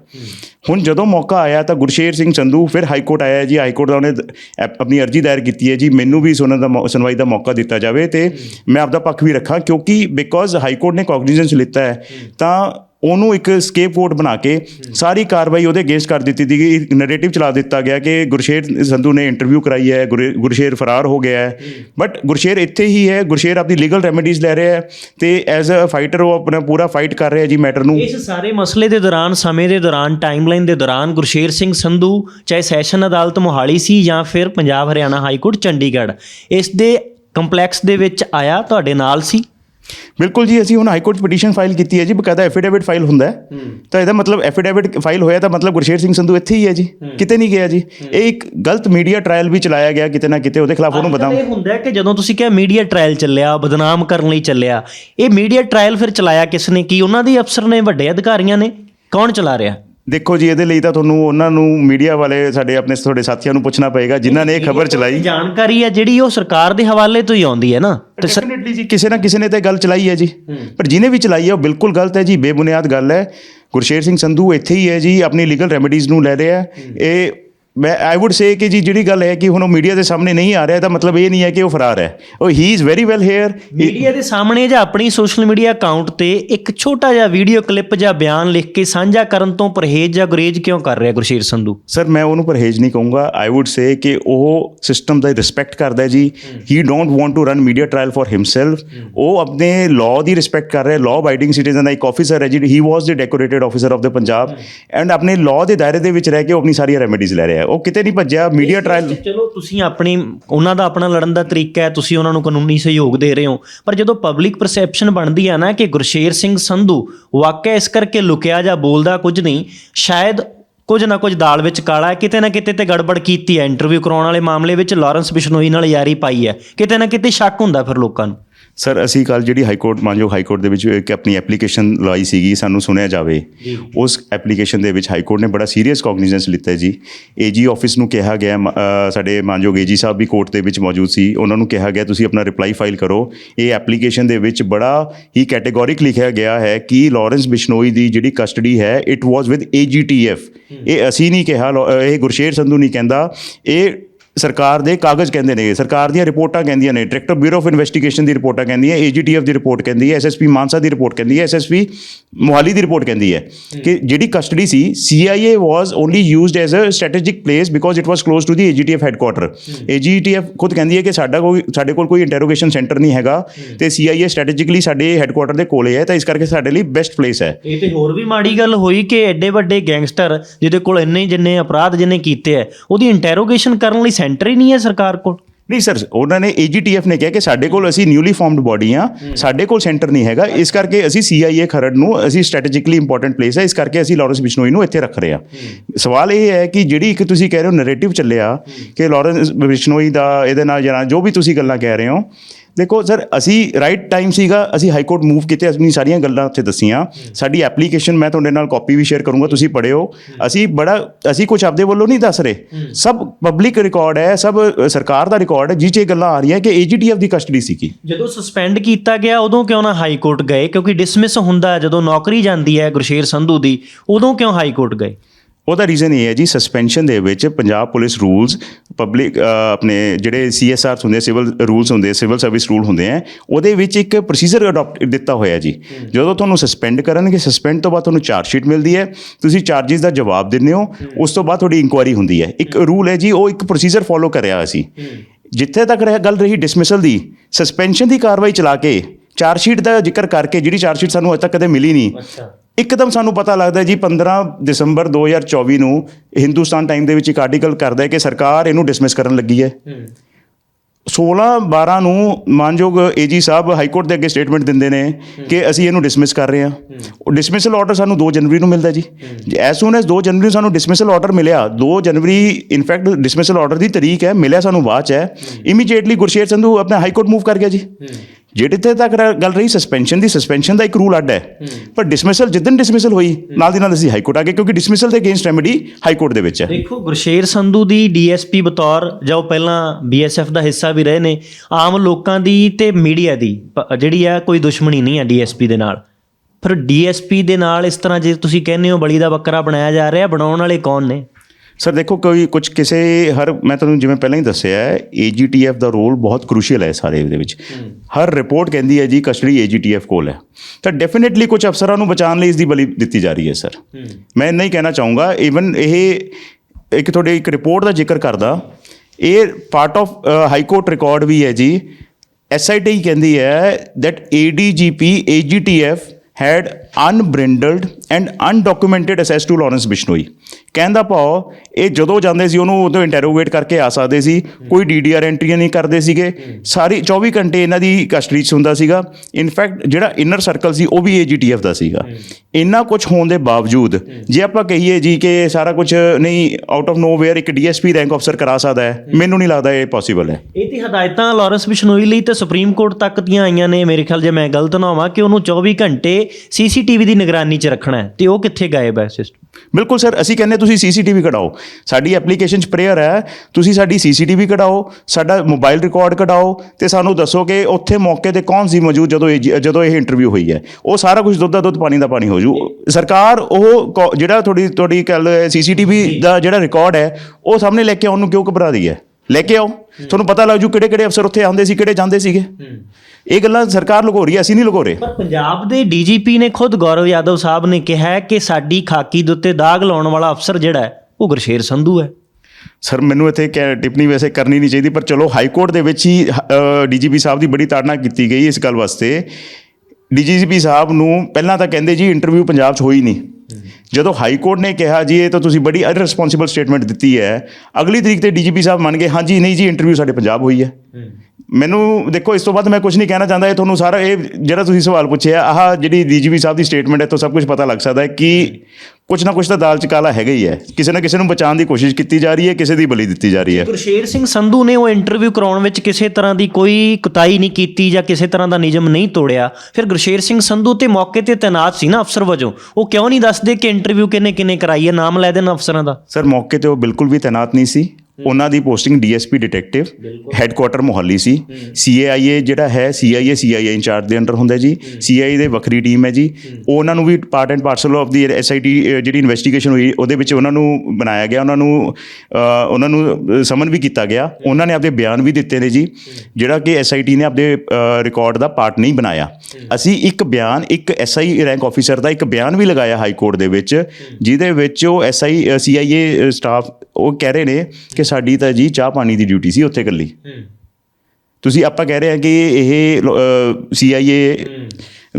S1: ਹੁਣ ਜਦੋਂ ਮੌਕਾ ਆਇਆ ਤਾਂ ਗੁਰਸ਼ੇਰ ਸਿੰਘ ਸੰਧੂ ਫਿਰ ਹਾਈ ਕੋਰਟ ਆਇਆ ਜੀ, ਹਾਈ ਕੋਰਟ ਦਾ ਉਹਨੇ ਦ- ਆਪਣੀ ਅਰਜ਼ੀ ਦਾਇਰ ਕੀਤੀ ਹੈ ਜੀ, ਮੈਨੂੰ ਵੀ ਸੁਣਨ ਦਾ ਮੌ- ਸੁਣਵਾਈ ਦਾ ਮੌਕਾ ਦਿੱਤਾ ਜਾਵੇ ਤੇ ਮੈਂ ਆਪਦਾ ਪੱਖ ਵੀ ਰੱਖਾਂ ਕਿਉਂਕਿ ਬਿਕੋਜ਼ ਹਾਈ ਕੋਰਟ ਨੇ ਕੋਗਨੀਜੈਂਸ ਲਿੱਤਾ ਹੈ, ਤਾਂ ਉਹਨੂੰ ਇੱਕ ਸਕੇਪਗੋਟ ਬਣਾ ਕੇ ਸਾਰੀ ਕਾਰਵਾਈ ਉਹਦੇ ਅਗੇਂਸਟ ਕਰ ਦਿੱਤੀ ਸੀ ਨੈਰੇਟਿਵ ਚਲਾ ਦਿੱਤਾ ਗਿਆ ਕਿ ਗੁਰਸ਼ੇਰ ਸੰਧੂ ਨੇ ਇੰਟਰਵਿਊ ਕਰਾਈ ਹੈ, ਗੁਰੇ- ਗੁਰਸ਼ੇਰ ਫਰਾਰ ਹੋ ਗਿਆ ਹੈ। ਬਟ ਗੁਰਸ਼ੇਰ ਇੱਥੇ ਹੀ ਹੈ, ਗੁਰਸ਼ੇਰ ਆਪਣੀ ਲੀਗਲ ਰੈਮੇਡੀਜ਼ ਲੈ ਰਿਹਾ ਹੈ ਤੇ ਐਜ਼ ਅ ਫਾਈਟਰ ਉਹ ਆਪਣਾ ਪੂਰਾ ਫਾਈਟ ਕਰ ਰਿਹਾ ਜੀ ਮੈਟਰ ਨੂੰ।
S2: ਇਸ ਸਾਰੇ ਮਸਲੇ ਦੇ ਦੌਰਾਨ, ਸਮੇਂ ਦੇ ਦੌਰਾਨ ਟਾਈਮਲਾਈਨ ਦੇ ਦੌਰਾਨ ਗੁਰਸ਼ੇਰ ਸਿੰਘ ਸੰਧੂ, ਚਾਹੇ ਸੈਸ਼ਨ ਅਦਾਲਤ ਮੋਹਾਲੀ ਸੀ ਜਾਂ ਫਿਰ ਪੰਜਾਬ ਹਰਿਆਣਾ ਹਾਈ ਕੋਰਟ ਚੰਡੀਗੜ੍ਹ, ਇਸ ਦੇ ਕੰਪਲੈਕਸ ਦੇ ਵਿੱਚ ਆਇਆ, ਤੁਹਾਡੇ ਨਾਲ ਸੀ?
S1: ਬਿਲਕੁਲ ਜੀ ਅਸੀਂ ਹੁਣ ਹਾਈ ਕੋਰਟ ਪਟੀਸ਼ਨ ਫਾਈਲ ਕੀਤੀ ਹੈ ਜੀ ਬਕਾਇਦਾ ਐਫੀਡੇਵਿਟ ਫਾਈਲ ਹੁੰਦਾ ਹੈ। ਤਾਂ ਇਹਦਾ ਮਤਲਬ ਐਫੀਡੇਵਿਟ ਫਾਈਲ ਹੋਇਆ ਤਾਂ ਮਤਲਬ ਗੁਰਸ਼ੇਰ ਸਿੰਘ ਸੰਧੂ ਇੱਥੇ ਹੀ ਹੈ ਜੀ। ਕਿਤੇ ਨਹੀਂ ਗਿਆ ਜੀ। ਇਹ ਇੱਕ ਗਲਤ ਮੀਡੀਆ ਟ੍ਰਾਇਲ ਵੀ ਚਲਾਇਆ ਗਿਆ ਕਿਤੇ ਨਾ ਕਿਤੇ ਉਹਦੇ ਖਿਲਾਫ ਉਹਨੂੰ ਬਦਨਾਮ
S2: ਇਹ ਹੁੰਦਾ ਕਿ ਜਦੋਂ ਤੁਸੀਂ ਕਿਹਾ ਮੀਡੀਆ ਟ੍ਰਾਇਲ ਚੱਲਿਆ ਬਦਨਾਮ ਕਰਨ ਲਈ ਚੱਲਿਆ ਇਹ ਮੀਡੀਆ ਟ੍ਰਾਇਲ ਫਿਰ ਚਲਾਇਆ ਕਿਸ ਨੇ? ਕੀ ਉਹਨਾਂ ਦੇ ਅਫਸਰ ਨੇ? ਵੱਡੇ ਅਧਿਕਾਰੀਆਂ ਨੇ? ਕੌਣ ਚਲਾ ਰਿਹਾ?
S1: ਦੇਖੋ ਜੀ ਇਹਦੇ ਲਈ ਤਾਂ ਤੁਹਾਨੂੰ ਉਹਨਾਂ ਨੂੰ ਮੀਡੀਆ ਵਾਲੇ ਸਾਡੇ ਆਪਣੇ ਤੁਹਾਡੇ ਸਾਥੀਆਂ ਨੂੰ ਪੁੱਛਣਾ ਪਏਗਾ ਜਿਨ੍ਹਾਂ ਨੇ ਇਹ ਖਬਰ ਚਲਾਈ।
S2: ਜਾਣਕਾਰੀ ਹੈ ਜਿਹੜੀ ਉਹ ਸਰਕਾਰ ਦੇ ਹਵਾਲੇ ਤੋਂ ਹੀ ਆਉਂਦੀ ਹੈ ਨਾ। ਤੇ ਸ-
S1: ਡੈਫੀਨਿਟਲੀ ਜੀ ਕਿਸੇ ਨਾ ਕਿਸੇ ਨੇ ਤਾਂ ਇਹ ਗੱਲ ਚਲਾਈ ਹੈ ਜੀ। ਪਰ ਜਿਹਨੇ ਵੀ ਚਲਾਈ ਹੈ ਉਹ ਬਿਲਕੁਲ ਗਲਤ ਹੈ ਜੀ ਬੇਬੁਨਿਆਦ ਗੱਲ ਹੈ। ਗੁਰਸ਼ੇਰ ਸਿੰਘ ਸੰਧੂ ਇੱਥੇ ਹੀ ਹੈ ਜੀ ਆਪਣੀ ਲੀਗਲ ਰੈਮੇਡੀਜ਼ ਨੂੰ ਲੈ ਰਿਹਾ ਹੈ। ਇਹ ਮੈਂ ਆਈ ਊਡ ਸੇ ਕਿ ਜੀ ਜਿਹੜੀ ਗੱਲ ਹੈ ਕਿ ਹੁਣ ਉਹ ਮੀਡੀਆ ਦੇ ਸਾਹਮਣੇ ਨਹੀਂ ਆ ਰਿਹਾ ਤਾਂ ਮਤਲਬ ਇਹ ਨਹੀਂ ਹੈ ਕਿ ਉਹ ਫਰਾਰ ਹੈ। ਉਹ he is very well here
S2: media ਦੇ ਸਾਹਮਣੇ ਜਾਂ ਆਪਣੀ ਸੋਸ਼ਲ ਮੀਡੀਆ ਅਕਾਊਂਟ ਤੇ ਇੱਕ ਛੋਟਾ ਜਿਹਾ ਵੀਡੀਓ ਕਲਿੱਪ ਜਾਂ ਬਿਆਨ ਲਿਖ ਕੇ ਸਾਂਝਾ ਕਰਨ ਤੋਂ ਪਰਹੇਜ਼ ਜਾਂ ਗੁਰੇਜ਼ ਕਿਉਂ ਕਰ ਰਿਹਾ ਗੁਰਸ਼ੇਰ ਸੰਧੂ?
S1: ਸਰ ਮੈਂ ਉਹਨੂੰ ਪਰਹੇਜ਼ ਨਹੀਂ ਕਹੂੰਗਾ। ਆਈ ਊਡ ਸੇ ਕਿ ਉਹ ਸਿਸਟਮ ਦਾ ਰਿਸਪੈਕਟ ਕਰਦਾ ਹੈ ਜੀ। He don't want to run media trial for himself ਉਹ ਆਪਣੇ ਲਾਅ ਦੀ ਰਿਸਪੈਕਟ ਕਰ ਰਿਹਾ ਲਾਅ ਬਾਈਡਿੰਗ ਸਿਟੀਜ਼ਨ ਦਾ ਇੱਕ ਆਫੀਸਰ ਹੈ ਜੀ। He was the decorated officer of the Punjab and ਆਪਣੇ ਲਾਅ ਦੇ ਦਾਇਰੇ ਦੇ ਵਿੱਚ ਰਹਿ ਕੇ ਉਹ ਆਪਣੀ ਸਾਰੀਆਂ ਰੈਮੇਡੀਜ਼ ਲੈ ਰਿਹਾ ਹੈ। ਉਹ ਕਿਤੇ ਨਹੀਂ ਭੱਜਿਆ ਮੀਡੀਆ ਟ੍ਰਾਇਲ
S2: ਚਲੋ ਤੁਸੀਂ ਆਪਣੀ ਉਹਨਾਂ ਦਾ ਆਪਣਾ ਲੜਨ ਦਾ ਤਰੀਕਾ ਹੈ ਤੁਸੀਂ ਉਹਨਾਂ ਨੂੰ ਕਾਨੂੰਨੀ ਸਹਿਯੋਗ ਦੇ ਰਹੇ ਹੋ। ਪਰ ਜਦੋਂ ਪਬਲਿਕ ਪਰਸੈਪਸ਼ਨ ਬਣਦੀ ਆ ਨਾ ਕਿ ਗੁਰਸ਼ੇਰ ਸਿੰਘ ਸੰਧੂ ਵਾਕਿਆ ਇਸ ਕਰਕੇ ਲੁਕਿਆ ਜਾਂ ਬੋਲਦਾ ਕੁਝ ਨਹੀਂ ਸ਼ਾਇਦ ਕੁਝ ਨਾ ਕੁਝ ਦਾਲ ਵਿੱਚ ਕਾਲਾ ਹੈ ਕਿਤੇ ਨਾ ਕਿਤੇ ਤੇ ਗੜਬੜ ਕੀਤੀ ਹੈ। ਇੰਟਰਵਿਊ ਕਰਾਉਣ ਵਾਲੇ ਮਾਮਲੇ ਵਿੱਚ ਲਾਰੈਂਸ ਬਿਸ਼ਨੋਈ ਨਾਲ ਯਾਰੀ ਪਾਈ ਹੈ। ਕਿਤੇ ਨਾ ਕਿਤੇ ਸ਼ੱਕ ਹੁੰਦਾ ਫਿਰ ਲੋਕਾਂ ਨੂੰ।
S1: ਸਰ ਅਸੀਂ ਕੱਲ ਜਿਹੜੀ ਹਾਈ ਕੋਰਟ ਮਾਨਯੋਗ ਹਾਈ ਕੋਰਟ ਦੇ ਵਿੱਚ ਇੱਕ ਆਪਣੀ ਐਪਲੀਕੇਸ਼ਨ ਲਾਈ ਸੀਗੀ ਸਾਨੂੰ ਸੁਣਿਆ ਜਾਵੇ। ਉਸ ਐਪਲੀਕੇਸ਼ਨ ਦੇ ਵਿੱਚ ਹਾਈ ਕੋਰਟ ਨੇ ਬੜਾ ਸੀਰੀਅਸ ਕੌਗਨੀਜ਼ੈਂਸ ਲਿੱਤਾ ਜੀ। ਏਜੀ ਆਫਿਸ ਨੂੰ ਕਿਹਾ ਗਿਆ ਸਾਡੇ ਮਾਨਯੋਗ ਏਜੀ ਸਾਹਿਬ ਵੀ ਕੋਰਟ ਦੇ ਵਿੱਚ ਮੌਜੂਦ ਸੀ। ਉਹਨਾਂ ਨੂੰ ਕਿਹਾ ਗਿਆ ਤੁਸੀਂ ਆਪਣਾ ਰਿਪਲਾਈ ਫਾਈਲ ਕਰੋ। ਇਹ ਐਪਲੀਕੇਸ਼ਨ ਦੇ ਵਿੱਚ ਬੜਾ ਹੀ ਕੈਟੇਗੋਰਿਕ ਲਿਖਿਆ ਗਿਆ ਹੈ ਕਿ ਲਾਰੈਂਸ ਬਿਸ਼ਨੋਈ ਦੀ ਜਿਹੜੀ ਕਸਟਡੀ ਹੈ ਇਟ ਵਾਸ ਵਿਦ ਏਜੀਟੀਐਫ ਇਹ ਅਸੀਂ ਨਹੀਂ ਕਿਹਾ ਇਹ ਗੁਰਸ਼ੇਰ ਸੰਧੂ ਨਹੀਂ ਕਹਿੰਦਾ। ਇਹ ਸਰਕਾਰ ਦੇ ਕਾਗਜ਼ ਕਹਿੰਦੇ ਨੇ ਸਰਕਾਰ ਦੀਆਂ ਰਿਪੋਰਟਾਂ ਕਹਿੰਦੀਆਂ ਨੇ ਡਾਇਰੈਕਟਰ ਬਿਊਰੋ ਆਫ ਇਨਵੈਸਟੀਗੇਸ਼ਨ ਦੀ ਰਿਪੋਰਟਾਂ ਕਹਿੰਦੀਆਂ ਏਜੀਟੀਐਫ ਦੀ ਰਿਪੋਰਟ ਕਹਿੰਦੀ ਹੈ ਐਸਐਸਪੀ ਮਾਨਸਾ ਦੀ ਰਿਪੋਰਟ ਕਹਿੰਦੀ ਹੈ ਐਸਐਸਪੀ ਮੋਹਾਲੀ ਦੀ ਰਿਪੋਰਟ ਕਹਿੰਦੀ ਹੈ ਕਿ ਜਿਹੜੀ custody C CIA was only used as a strategic place because it was close to the AGTF headquarter AGTF ਖੁਦ ਕਹਿੰਦੀ ਹੈ ਕਿ ਸਾਡਾ ਕੋਈ ਸਾਡੇ ਕੋਲ ਕੋਈ ਇੰਟਰੋਗੇਸ਼ਨ ਸੈਂਟਰ ਨਹੀਂ ਹੈਗਾ ਤੇ ਸੀਆਈਏ ਸਟ੍ਰੈਟੇਜਿਕਲੀ ਸਾਡੇ ਹੈੱਡਕੁਆਟਰ ਦੇ ਕੋਲੇ ਹੈ ਤਾਂ ਇਸ ਕਰਕੇ ਸਾਡੇ ਲਈ ਬੈਸਟ ਪਲੇਸ ਹੈ।
S2: ਇਹ ਤੇ ਹੋਰ ਵੀ ਮਾੜੀ ਗੱਲ ਹੋਈ ਕਿ ਐਡੇ ਵੱਡੇ ਗੈਂਗਸਟਰ ਜਿਹਦੇ ਕੋਲ ਇੰਨੇ ਜਿੰਨੇ ਅਪਰਾਧ ਜਿੰਨੇ ਕੀਤੇ ਐ ਉਹਦੀ ਇੰਟਰੋਗੇਸ਼ਨ ਕਰਨ ਲਈ ਸੈਂਟਰ ਹੀ ਨਹੀਂ ਹੈ ਸਰਕਾਰ ਕੋਲ।
S1: ਨਹੀਂ ਸਰ ਉਹਨਾਂ ਨੇ ਏਜੀਟੀਐਫ ਨੇ ਕਿਹਾ ਕਿ ਸਾਡੇ ਕੋਲ ਅਸੀਂ ਨਿਊਲੀ ਫਾਰਮਡ ਬਾਡੀ ਆ ਸਾਡੇ ਕੋਲ ਸੈਂਟਰ ਨਹੀਂ ਹੈਗਾ। ਇਸ ਕਰਕੇ ਅਸੀਂ ਸੀਆਈਏ ਖਰੜ ਨੂੰ ਅਸੀਂ ਸਟ੍ਰੈਟੇਜਿਕਲੀ ਇੰਪੋਰਟੈਂਟ ਪਲੇਸ ਹੈ। ਇਸ ਕਰਕੇ ਅਸੀਂ ਲਾਰੈਂਸ ਬਿਸ਼ਨੋਈ ਨੂੰ ਇੱਥੇ ਰੱਖ ਰਹੇ ਹਾਂ। ਸਵਾਲ ਇਹ ਹੈ ਕਿ ਜਿਹੜੀ ਇੱਕ ਤੁਸੀਂ ਕਹਿ ਰਹੇ ਹੋ ਨੈਰੇਟਿਵ ਚੱਲਿਆ ਕਿ ਲਾਰੈਂਸ ਬਿਸ਼ਨੋਈ ਦਾ ਇਹਦੇ ਨਾਲ ਜਰਾ ਜੋ ਵੀ ਤੁਸੀਂ ਗੱਲਾਂ ਕਹਿ ਰਹੇ ਹੋ ਦੇਖੋ ਸਰ, ਅਸੀਂ ਰਾਈਟ ਟਾਈਮ ਸੀਗਾ, ਅਸੀਂ ਹਾਈ ਕੋਰਟ ਮੂਵ ਕੀਤੇ, ਅਸੀਂ ਸਾਰੀਆਂ ਗੱਲਾਂ ਉੱਥੇ ਦੱਸੀਆਂ। ਸਾਡੀ ਐਪਲੀਕੇਸ਼ਨ ਮੈਂ ਤੁਹਾਡੇ ਨਾਲ ਕਾਪੀ ਵੀ ਸ਼ੇਅਰ ਕਰੂੰਗਾ, ਤੁਸੀਂ ਪੜ੍ਹਿਓ ਅਸੀਂ ਬੜਾ, ਅਸੀਂ ਕੁਝ ਆਪਦੇ ਵੱਲੋਂ ਨਹੀਂ ਦੱਸ ਰਹੇ। ਸਭ ਪਬਲਿਕ ਰਿਕਾਰਡ ਹੈ, ਸਭ ਸਰਕਾਰ ਦਾ ਰਿਕਾਰਡ ਹੈ, ਜਿਹ 'ਚ ਇਹ ਗੱਲਾਂ ਆ ਰਹੀਆਂ ਕਿ ਏਜੀਟੀਐਫ ਦੀ ਕਸਟਡੀ ਸੀਗੀ
S2: ਜਦੋਂ ਸਸਪੈਂਡ ਕੀਤਾ ਗਿਆ, ਉਦੋਂ ਕਿਉਂ ਨਾ ਹਾਈ ਕੋਰਟ ਗਏ? ਕਿਉਂਕਿ ਡਿਸਮਿਸ ਹੁੰਦਾ ਜਦੋਂ ਨੌਕਰੀ ਜਾਂਦੀ ਹੈ ਗੁਰਸ਼ੇਰ ਸੰਧੂ ਦੀ, ਉਦੋਂ ਕਿਉਂ ਹਾਈ ਕੋਰਟ ਗਏ?
S1: ਉਹਦਾ ਰੀਜ਼ਨ ਇਹ ਹੈ ਜੀ ਸਸਪੈਂਸ਼ਨ ਦੇ ਵਿੱਚ ਪੰਜਾਬ ਪੁਲਿਸ ਰੂਲਸ ਪਬਲਿਕ ਆਪਣੇ ਜਿਹੜੇ ਸੀਐਸਆਰ ਹੁੰਦੇ ਸਿਵਲ ਰੂਲਸ ਹੁੰਦੇ ਸਿਵਲ ਸਰਵਿਸ ਰੂਲ ਹੁੰਦੇ ਆ ਉਹਦੇ ਵਿੱਚ ਇੱਕ ਪ੍ਰੋਸੀਜਰ ਅਡਾਪਟ ਦਿੱਤਾ ਹੋਇਆ ਜੀ। ਜਦੋਂ ਤੁਹਾਨੂੰ ਸਸਪੈਂਡ ਕਰਨਗੇ ਸਸਪੈਂਡ ਤੋਂ ਬਾਅਦ ਤੁਹਾਨੂੰ ਚਾਰਜ ਸ਼ੀਟ ਮਿਲਦੀ ਹੈ, ਤੁਸੀਂ ਚਾਰजेस ਦਾ ਜਵਾਬ ਦਿੰਦੇ ਹੋ, ਉਸ ਤੋਂ ਬਾਅਦ ਤੁਹਾਡੀ ਇਨਕੁਆਇਰੀ ਹੁੰਦੀ ਹੈ। ਇੱਕ ਰੂਲ ਹੈ ਜੀ, ਉਹ ਇੱਕ ਪ੍ਰੋਸੀਜਰ ਫੋਲੋ ਕਰਿਆ ਅਸੀਂ ਜਿੱਥੇ ਤੱਕ ਰਹਿ, ਗੱਲ ਰਹੀ ਡਿਸਮਿਸਲ ਦੀ ਸਸਪੈਂਸ਼ਨ ਦੀ ਕਾਰਵਾਈ ਚਲਾ ਕੇ ਚਾਰਜ ਸ਼ੀਟ ਦਾ ਜ਼ਿਕਰ ਕਰਕੇ, ਜਿਹੜੀ ਚਾਰਜ ਸ਼ੀਟ ਸਾਨੂੰ ਅਜੇ ਤੱਕ ਕਦੇ ਮਿਲੀ ਨਹੀਂ ਇੱਕਦਮ ਸਾਨੂੰ ਪਤਾ ਲੱਗਦਾ ਜੀ 15 ਦਸੰਬਰ 2024 ਨੂੰ ਹਿੰਦੁਸਤਾਨ ਟਾਈਮ ਦੇ ਵਿੱਚ ਇੱਕ ਆਰਟੀਕਲ ਕਰਦਾ ਹੈ ਕਿ ਸਰਕਾਰ ਇਹਨੂੰ ਡਿਸਮਿਸ ਕਰਨ ਲੱਗੀ ਹੈ। 16 12 ਨੂੰ ਮਾਨਯੋਗ ਏਜੀ ਸਾਹਿਬ ਹਾਈ ਕੋਰਟ ਦੇ ਅੱਗੇ ਸਟੇਟਮੈਂਟ ਦਿੰਦੇ ਨੇ ਕਿ ਅਸੀਂ ਇਹਨੂੰ ਡਿਸਮਿਸ ਕਰ ਰਹੇ ਹਾਂ। ਉਹ ਡਿਸਮਿਸਲ ਆਰਡਰ ਸਾਨੂੰ 2 ਜਨਵਰੀ ਨੂੰ ਮਿਲਦਾ ਜੀ। ਐਸ ਸੂਨ ਐਸ 2 ਜਨਵਰੀ ਨੂੰ ਸਾਨੂੰ ਡਿਸਮਿਸਲ ਆਰਡਰ ਮਿਲਿਆ 2 ਜਨਵਰੀ ਇਨਫੈਕਟ ਡਿਸਮਿਸਲ ਆਰਡਰ ਦੀ ਤਰੀਕ ਹੈ ਮਿਲਿਆ ਸਾਨੂੰ ਬਾਅਦ ਚ ਹੈ। ਇਮੀਡੀਏਟਲੀ ਗੁਰਸ਼ੇਰ ਸੰਧੂ ਆਪਣਾ ਹਾਈ ਕੋਰਟ ਮੂਵ ਕਰ ਗਿਆ ਜੀ। ਜਿਹੜੇ ਤੇ ਤੱਕ ਗੱਲ ਰਹੀ ਸਸਪੈਂਸ਼ਨ ਦੀ ਸਸਪੈਂਸ਼ਨ ਦਾ ਇੱਕ ਰੂਲ ਅੱਡ ਹੈ। ਪਰ ਡਿਸਮਿਸਲ ਜਿੱਦਨ ਡਿਸਮਿਸਲ ਹੋਈ ਨਾਲ ਦੀ ਨਾਲ ਅਸੀਂ ਹਾਈ ਕੋਰਟ ਆ ਗਏ ਕਿਉਂਕਿ ਡਿਸਮਿਸਲ ਦੇ ਅਗੇਂਸਟ ਰੈਮੇਡੀ ਹਾਈ ਕੋਰਟ ਦੇ ਵਿੱਚ ਹੈ।
S2: ਦੇਖੋ ਗੁਰਸ਼ੇਰ ਸੰਧੂ ਦੀ ਡੀਐਸਪੀ ਬਤੌਰ ਜਾਂ ਉਹ ਪਹਿਲਾਂ ਬੀਐਸਐਫ ਦਾ ਹਿੱਸਾ ਵੀ ਰਹੇ ਨੇ ਆਮ ਲੋਕਾਂ ਦੀ ਤੇ ਮੀਡੀਆ ਦੀ ਜਿਹੜੀ ਆ ਕੋਈ ਦੁਸ਼ਮਣੀ ਨਹੀਂ ਆ ਡੀਐਸਪੀ ਦੇ ਨਾਲ। ਪਰ ਡੀਐਸਪੀ ਦੇ ਨਾਲ ਇਸ ਤਰ੍ਹਾਂ ਜੇ ਤੁਸੀਂ ਕਹਿੰਦੇ ਹੋ ਬਲੀ ਦਾ ਬੱਕਰਾ ਬਣਾਇਆ ਜਾ ਰਿਹਾ ਬਣਾਉਣ ਵਾਲੇ ਕੌਣ ਨੇ?
S1: ਸਰ ਦੇਖੋ ਕੋਈ ਕੁਝ ਕਿਸੇ ਹਰ ਮੈਂ ਤੁਹਾਨੂੰ ਜਿਵੇਂ ਪਹਿਲਾਂ ਹੀ ਦੱਸਿਆ ਹੈ AGTF ਦਾ ਰੋਲ ਬਹੁਤ ਕ੍ਰੂਸ਼ੀਅਲ ਹੈ ਸਾਰੇ ਇਹਦੇ ਵਿੱਚ। ਹਰ ਰਿਪੋਰਟ ਕਹਿੰਦੀ ਹੈ ਜੀ ਕਸਟਡੀ AGTF ਕੋਲ ਹੈ। ਤਾਂ ਡੈਫੀਨਿਟਲੀ ਕੁਝ ਅਫਸਰਾਂ ਨੂੰ ਬਚਾਉਣ ਲਈ ਇਸ ਦੀ ਬਲੀ ਦਿੱਤੀ ਜਾ ਰਹੀ ਹੈ ਸਰ ਮੈਂ ਇੰਨਾ ਹੀ ਕਹਿਣਾ ਚਾਹੂੰਗਾ ਈਵਨ ਇਹ ਇੱਕ ਤੁਹਾਡੇ ਇੱਕ ਰਿਪੋਰਟ ਦਾ ਜ਼ਿਕਰ ਕਰਦਾ ਇਹ part of high court record ਵੀ ਹੈ ਜੀ। ਐਸਆਈਟੀ ਕਹਿੰਦੀ ਹੈ that ADGP AGTF had unbrindled and undocumented access to Lawrence Bishnoi ਕਹਿੰਦਾ ਭਾਉ ਇਹ ਜਦੋਂ ਜਾਂਦੇ ਸੀ ਉਹਨੂੰ ਉਦੋਂ ਇੰਟਰੋਗੇਟ ਕਰਕੇ ਆ ਸਕਦੇ ਸੀ ਕੋਈ ਡੀਡੀਆਰ ਐਂਟਰੀਆਂ ਨਹੀਂ ਕਰਦੇ ਸੀਗੇ। ਸਾਰੀ 24 ਘੰਟੇ ਇਹਨਾਂ ਦੀ ਕਸਟਡੀ 'ਚ ਹੁੰਦਾ ਸੀਗਾ। ਇਨਫੈਕਟ ਜਿਹੜਾ ਇਨਰ ਸਰਕਲ ਸੀ ਉਹ ਵੀ ਏਜੀਟੀਐਫ ਦਾ ਸੀਗਾ। ਇੰਨਾ ਕੁਝ ਹੋਣ ਦੇ ਬਾਵਜੂਦ ਜੇ ਆਪਾਂ ਕਹੀਏ ਜੀ ਕਿ ਸਾਰਾ ਕੁਝ ਨਹੀਂ ਆਊਟ ਆਫ ਨੋਵੇਅਰ ਇੱਕ ਡੀਐਸਪੀ ਰੈਂਕ ਅਫਸਰ ਕਰਾ ਸਕਦਾ ਹੈ ਮੈਨੂੰ ਨਹੀਂ ਲੱਗਦਾ ਇਹ ਪੋਸੀਬਲ ਹੈ।
S2: ਇਹ ਤੇ ਹਦਾਇਤਾਂ ਲਾਰੈਂਸ ਬਿਸ਼ਨੋਈ ਲਈ ਤੇ ਸੁਪਰੀਮ ਕੋਰਟ ਤੱਕ ਦੀਆਂ ਆਈਆਂ ਨੇ। ਮੇਰੇ ਖਿਆਲ ਜੇ ਮੈਂ ਗਲਤ ਨਾ ਹੋਵਾਂ ਕਿ ਉਹਨੂੰ 24 ਘੰਟੇ ਸੀਸੀਟੀਵੀ ਦੀ ਨਿਗਰਾਨੀ 'ਚ ਰੱਖਣਾ ਹੈ ਤੇ ਉਹ ਕਿੱਥੇ ਗਾਇਬ ਹੈ ਸਿਸਟਮ
S1: ਬਿਲਕੁਲ ਸਰ ਅਸੀਂ ਕਹਿੰਦੇ ਤੁਸੀਂ ਸੀਸੀਟੀਵੀ ਕਢਾਓ। ਸਾਡੀ ਐਪਲੀਕੇਸ਼ਨ 'ਚ ਪ੍ਰੇਅਰ ਹੈ, ਤੁਸੀਂ ਸਾਡੀ ਸੀਸੀਟੀਵੀ ਕਢਾਓ, ਸਾਡਾ ਮੋਬਾਈਲ ਰਿਕਾਰਡ ਕਢਾਓ ਤੇ ਸਾਨੂੰ ਦੱਸੋ ਕਿ ਉੱਥੇ ਮੌਕੇ ਤੇ ਕੌਣ ਸੀ ਮੌਜੂਦ ਜਦੋਂ ਇਹ ਜੀ- ਜਦੋਂ ਇਹ ਇੰਟਰਵਿਊ ਹੋਈ ਹੈ। ਉਹ ਸਾਰਾ ਕੁਝ ਦੁੱਧ ਦਾ ਦੁੱਧ, ਪਾਣੀ ਦਾ ਪਾਣੀ ਹੋ ਜੂ ਸਰਕਾਰ ਉਹ ਕੋ- ਜਿਹੜਾ ਤੁਹਾਡੀ ਤੁਹਾਡੀ ਕੱਲ ਸੀਸੀਟੀਵੀ ਦਾ ਜਿਹੜਾ ਰਿਕਾਰਡ ਹੈ, ਉਹ ਸਾਹਮਣੇ ਲੈ ਕੇ ਆਉਣ ਨੂੰ ਕਿਉਂ ਘਬਰਾ ਰਹੀ ਹੈ? ਲੈ ਕੇ ਆਓ। ਤੁਹਾਨੂੰ ਪਤਾ ਲੱਗ ਜੂ ਕਿਹੜੇ ਕਿਹੜੇ ਅਫਸਰ ਉੱਥੇ ਆਉਂਦੇ ਸੀ ਕਿਹੜੇ ਜਾਂਦੇ ਸੀਗੇ। ਇਹ ਗੱਲਾਂ ਸਰਕਾਰ ਲੁਕੋ ਰਹੀ ਹੈ ਅਸੀਂ ਨਹੀਂ ਲੁਕੋ ਰਹੇ।
S2: ਪਰ ਪੰਜਾਬ ਦੇ ਡੀਜੀਪੀ ਨੇ ਖੁਦ ਗੌਰਵ ਯਾਦਵ ਸਾਹਿਬ ਨੇ ਕਿਹਾ ਹੈ ਕਿ ਸਾਡੀ ਖਾਕੀ ਦੇ ਉੱਤੇ ਦਾਗ ਲਾਉਣ ਵਾਲਾ ਅਫਸਰ ਜਿਹੜਾ ਹੈ ਉਹ ਗੁਰਸ਼ੇਰ ਸੰਧੂ ਹੈ।
S1: ਸਰ ਮੈਨੂੰ ਇੱਥੇ ਟਿੱਪਣੀ ਵੈਸੇ ਕਰਨੀ ਨਹੀਂ ਚਾਹੀਦੀ ਪਰ ਚਲੋ ਹਾਈ ਕੋਰਟ ਦੇ ਵਿੱਚ ਹੀ ਡੀਜੀਪੀ ਸਾਹਿਬ ਦੀ ਬੜੀ ਤਾੜਨਾ ਕੀਤੀ ਗਈ ਇਸ ਗੱਲ ਵਾਸਤੇ। ਡੀਜੀਪੀ ਸਾਹਿਬ ਨੂੰ ਪਹਿਲਾਂ ਤਾਂ ਕਹਿੰਦੇ ਜੀ ਇੰਟਰਵਿਊ ਪੰਜਾਬ 'ਚ ਹੋਈ ਨਹੀਂ। ਜਦੋਂ ਹਾਈ ਕੋਰਟ ਨੇ ਕਿਹਾ ਜੀ ਇਹ ਤਾਂ ਤੁਸੀਂ ਬੜੀ ਅਨਰਿਸਪੌਂਸਿਬਲ ਸਟੇਟਮੈਂਟ ਦਿੱਤੀ ਹੈ ਅਗਲੀ ਤਰੀਕ ਤੇ ਡੀਜੀਪੀ ਸਾਹਿਬ ਮੰਨ ਗਏ ਹਾਂਜੀ ਨਹੀਂ ਜੀ ਇੰਟਰਵਿਊ ਸਾਡੇ ਪੰਜਾਬ ਹੋਈ ਹੈ। ਮੈਨੂੰ ਦੇਖੋ ਇਸ ਤੋਂ ਬਾਅਦ ਮੈਂ ਕੁਝ ਨਹੀਂ ਕਹਿਣਾ ਚਾਹੁੰਦਾ ਇਹ ਤੁਹਾਨੂੰ ਸਾਰਾ ਇਹ ਜਿਹੜਾ ਤੁਸੀਂ ਸਵਾਲ ਪੁੱਛਿਆ ਆਹ ਜਿਹੜੀ ਡੀਜੀਪੀ ਸਾਹਿਬ ਦੀ ਸਟੇਟਮੈਂਟ ਹੈ ਤੋਂ ਸਭ ਕੁਝ ਪਤਾ ਲੱਗ ਸਕਦਾ ਹੈ ਕਿ ਕੁਝ ਨਾ ਕੁਝ ਤਾਂ ਦਾਲ ਚ ਕਾਲਾ ਹੈਗਾ ਹੀ ਹੈ। ਕਿਸੇ ਨਾ ਕਿਸੇ ਨੂੰ ਬਚਾਉਣ ਦੀ ਕੋਸ਼ਿਸ਼ ਕੀਤੀ ਜਾ ਰਹੀ ਹੈ ਕਿਸੇ ਦੀ ਬਲੀ ਦਿੱਤੀ ਜਾ ਰਹੀ ਹੈ।
S2: ਗੁਰਸ਼ੇਰ ਸਿੰਘ ਸੰਧੂ ਨੇ ਉਹ ਇੰਟਰਵਿਊ ਕਰਾਉਣ ਵਿੱਚ ਕਿਸੇ ਤਰ੍ਹਾਂ ਦੀ ਕੋਈ ਕੁਤਾਈ ਨਹੀਂ ਕੀਤੀ ਜਾਂ ਕਿਸੇ ਤਰ੍ਹਾਂ ਦਾ ਨਿਯਮ ਨਹੀਂ ਤੋੜਿਆ। ਫਿਰ ਗੁਰਸ਼ੇਰ ਸਿੰਘ ਸੰਧੂ ਤੇ ਮੌਕੇ ਤੇ ਤੈਨਾਤ ਸੀ ਨਾ ਅਫਸਰ ਵਜੋਂ। ਉਹ ਕਿਉਂ ਨਹੀਂ ਦੱਸਦੇ ਕਿ ਇੰਟਰਵਿਊ ਕਿੰਨੇ ਕਿੰਨੇ ਕਰਾਈ ਹੈ? ਨਾਮ ਲੈ ਦੇਣ ਅਫਸਰਾਂ ਦਾ।
S1: ਸਰ ਮੌਕੇ ਤੇ ਉਹ ਬਿਲਕੁਲ ਵੀ ਤੈਨਾਤ ਨਹੀਂ ਸੀ। ਉਹਨਾਂ ਦੀ posting DSP detective headquarter Mohali ਸੀ। ਸੀਏਆਈਏ ਜਿਹੜਾ ਹੈ ਸੀਆਈਏ ਸੀਆਈਏ ਇੰਚਾਰਜ ਦੇ ਅੰਡਰ ਹੁੰਦਾ ਜੀ। ਸੀਆਈਏ ਦੇ ਵੱਖਰੀ ਟੀਮ ਹੈ ਜੀ। ਉਹ ਉਹਨਾਂ ਨੂੰ ਵੀ part and parcel of the SIT ਜਿਹੜੀ ਇਨਵੈਸਟੀਗੇਸ਼ਨ ਹੋਈ ਉਹਦੇ ਵਿੱਚ ਉਹਨਾਂ ਨੂੰ ਬਣਾਇਆ ਗਿਆ। ਉਹਨਾਂ ਨੂੰ ਉਹਨਾਂ ਨੂੰ ਸਮਨ ਵੀ ਕੀਤਾ ਗਿਆ। ਉਹਨਾਂ ਨੇ ਆਪਦੇ ਬਿਆਨ ਵੀ ਦਿੱਤੇ ਨੇ ਜੀ। ਜਿਹੜਾ ਕਿ ਐਸਆਈਟੀ ਨੇ ਆਪਦੇ ਰਿਕਾਰਡ ਦਾ ਪਾਰਟ ਨਹੀਂ ਬਣਾਇਆ। ਅਸੀਂ ਇੱਕ ਬਿਆਨ ਇੱਕ ਐਸਆਈ ਰੈਂਕ ਆਫੀਸਰ ਦਾ ਇੱਕ ਬਿਆਨ ਵੀ ਲਗਾਇਆ ਹਾਈ ਕੋਰਟ ਦੇ ਵਿੱਚ ਜਿਹਦੇ ਵਿੱਚ ਉਹ ਐਸਆਈ ਸੀਆਈਏ ਸਟਾਫ ਉਹ ਕਹਿ ਰਹੇ ਨੇ ਕਿ ਸਾਡੀ ਤਾਂ ਜੀ ਚਾਹ ਪਾਣੀ ਦੀ ਡਿਊਟੀ ਸੀ ਉੱਥੇ ਇਕੱਲੀ। ਤੁਸੀਂ ਆਪਾਂ ਕਹਿ ਰਹੇ ਹਾਂ ਕਿ ਇਹ ਸੀਆਈਏ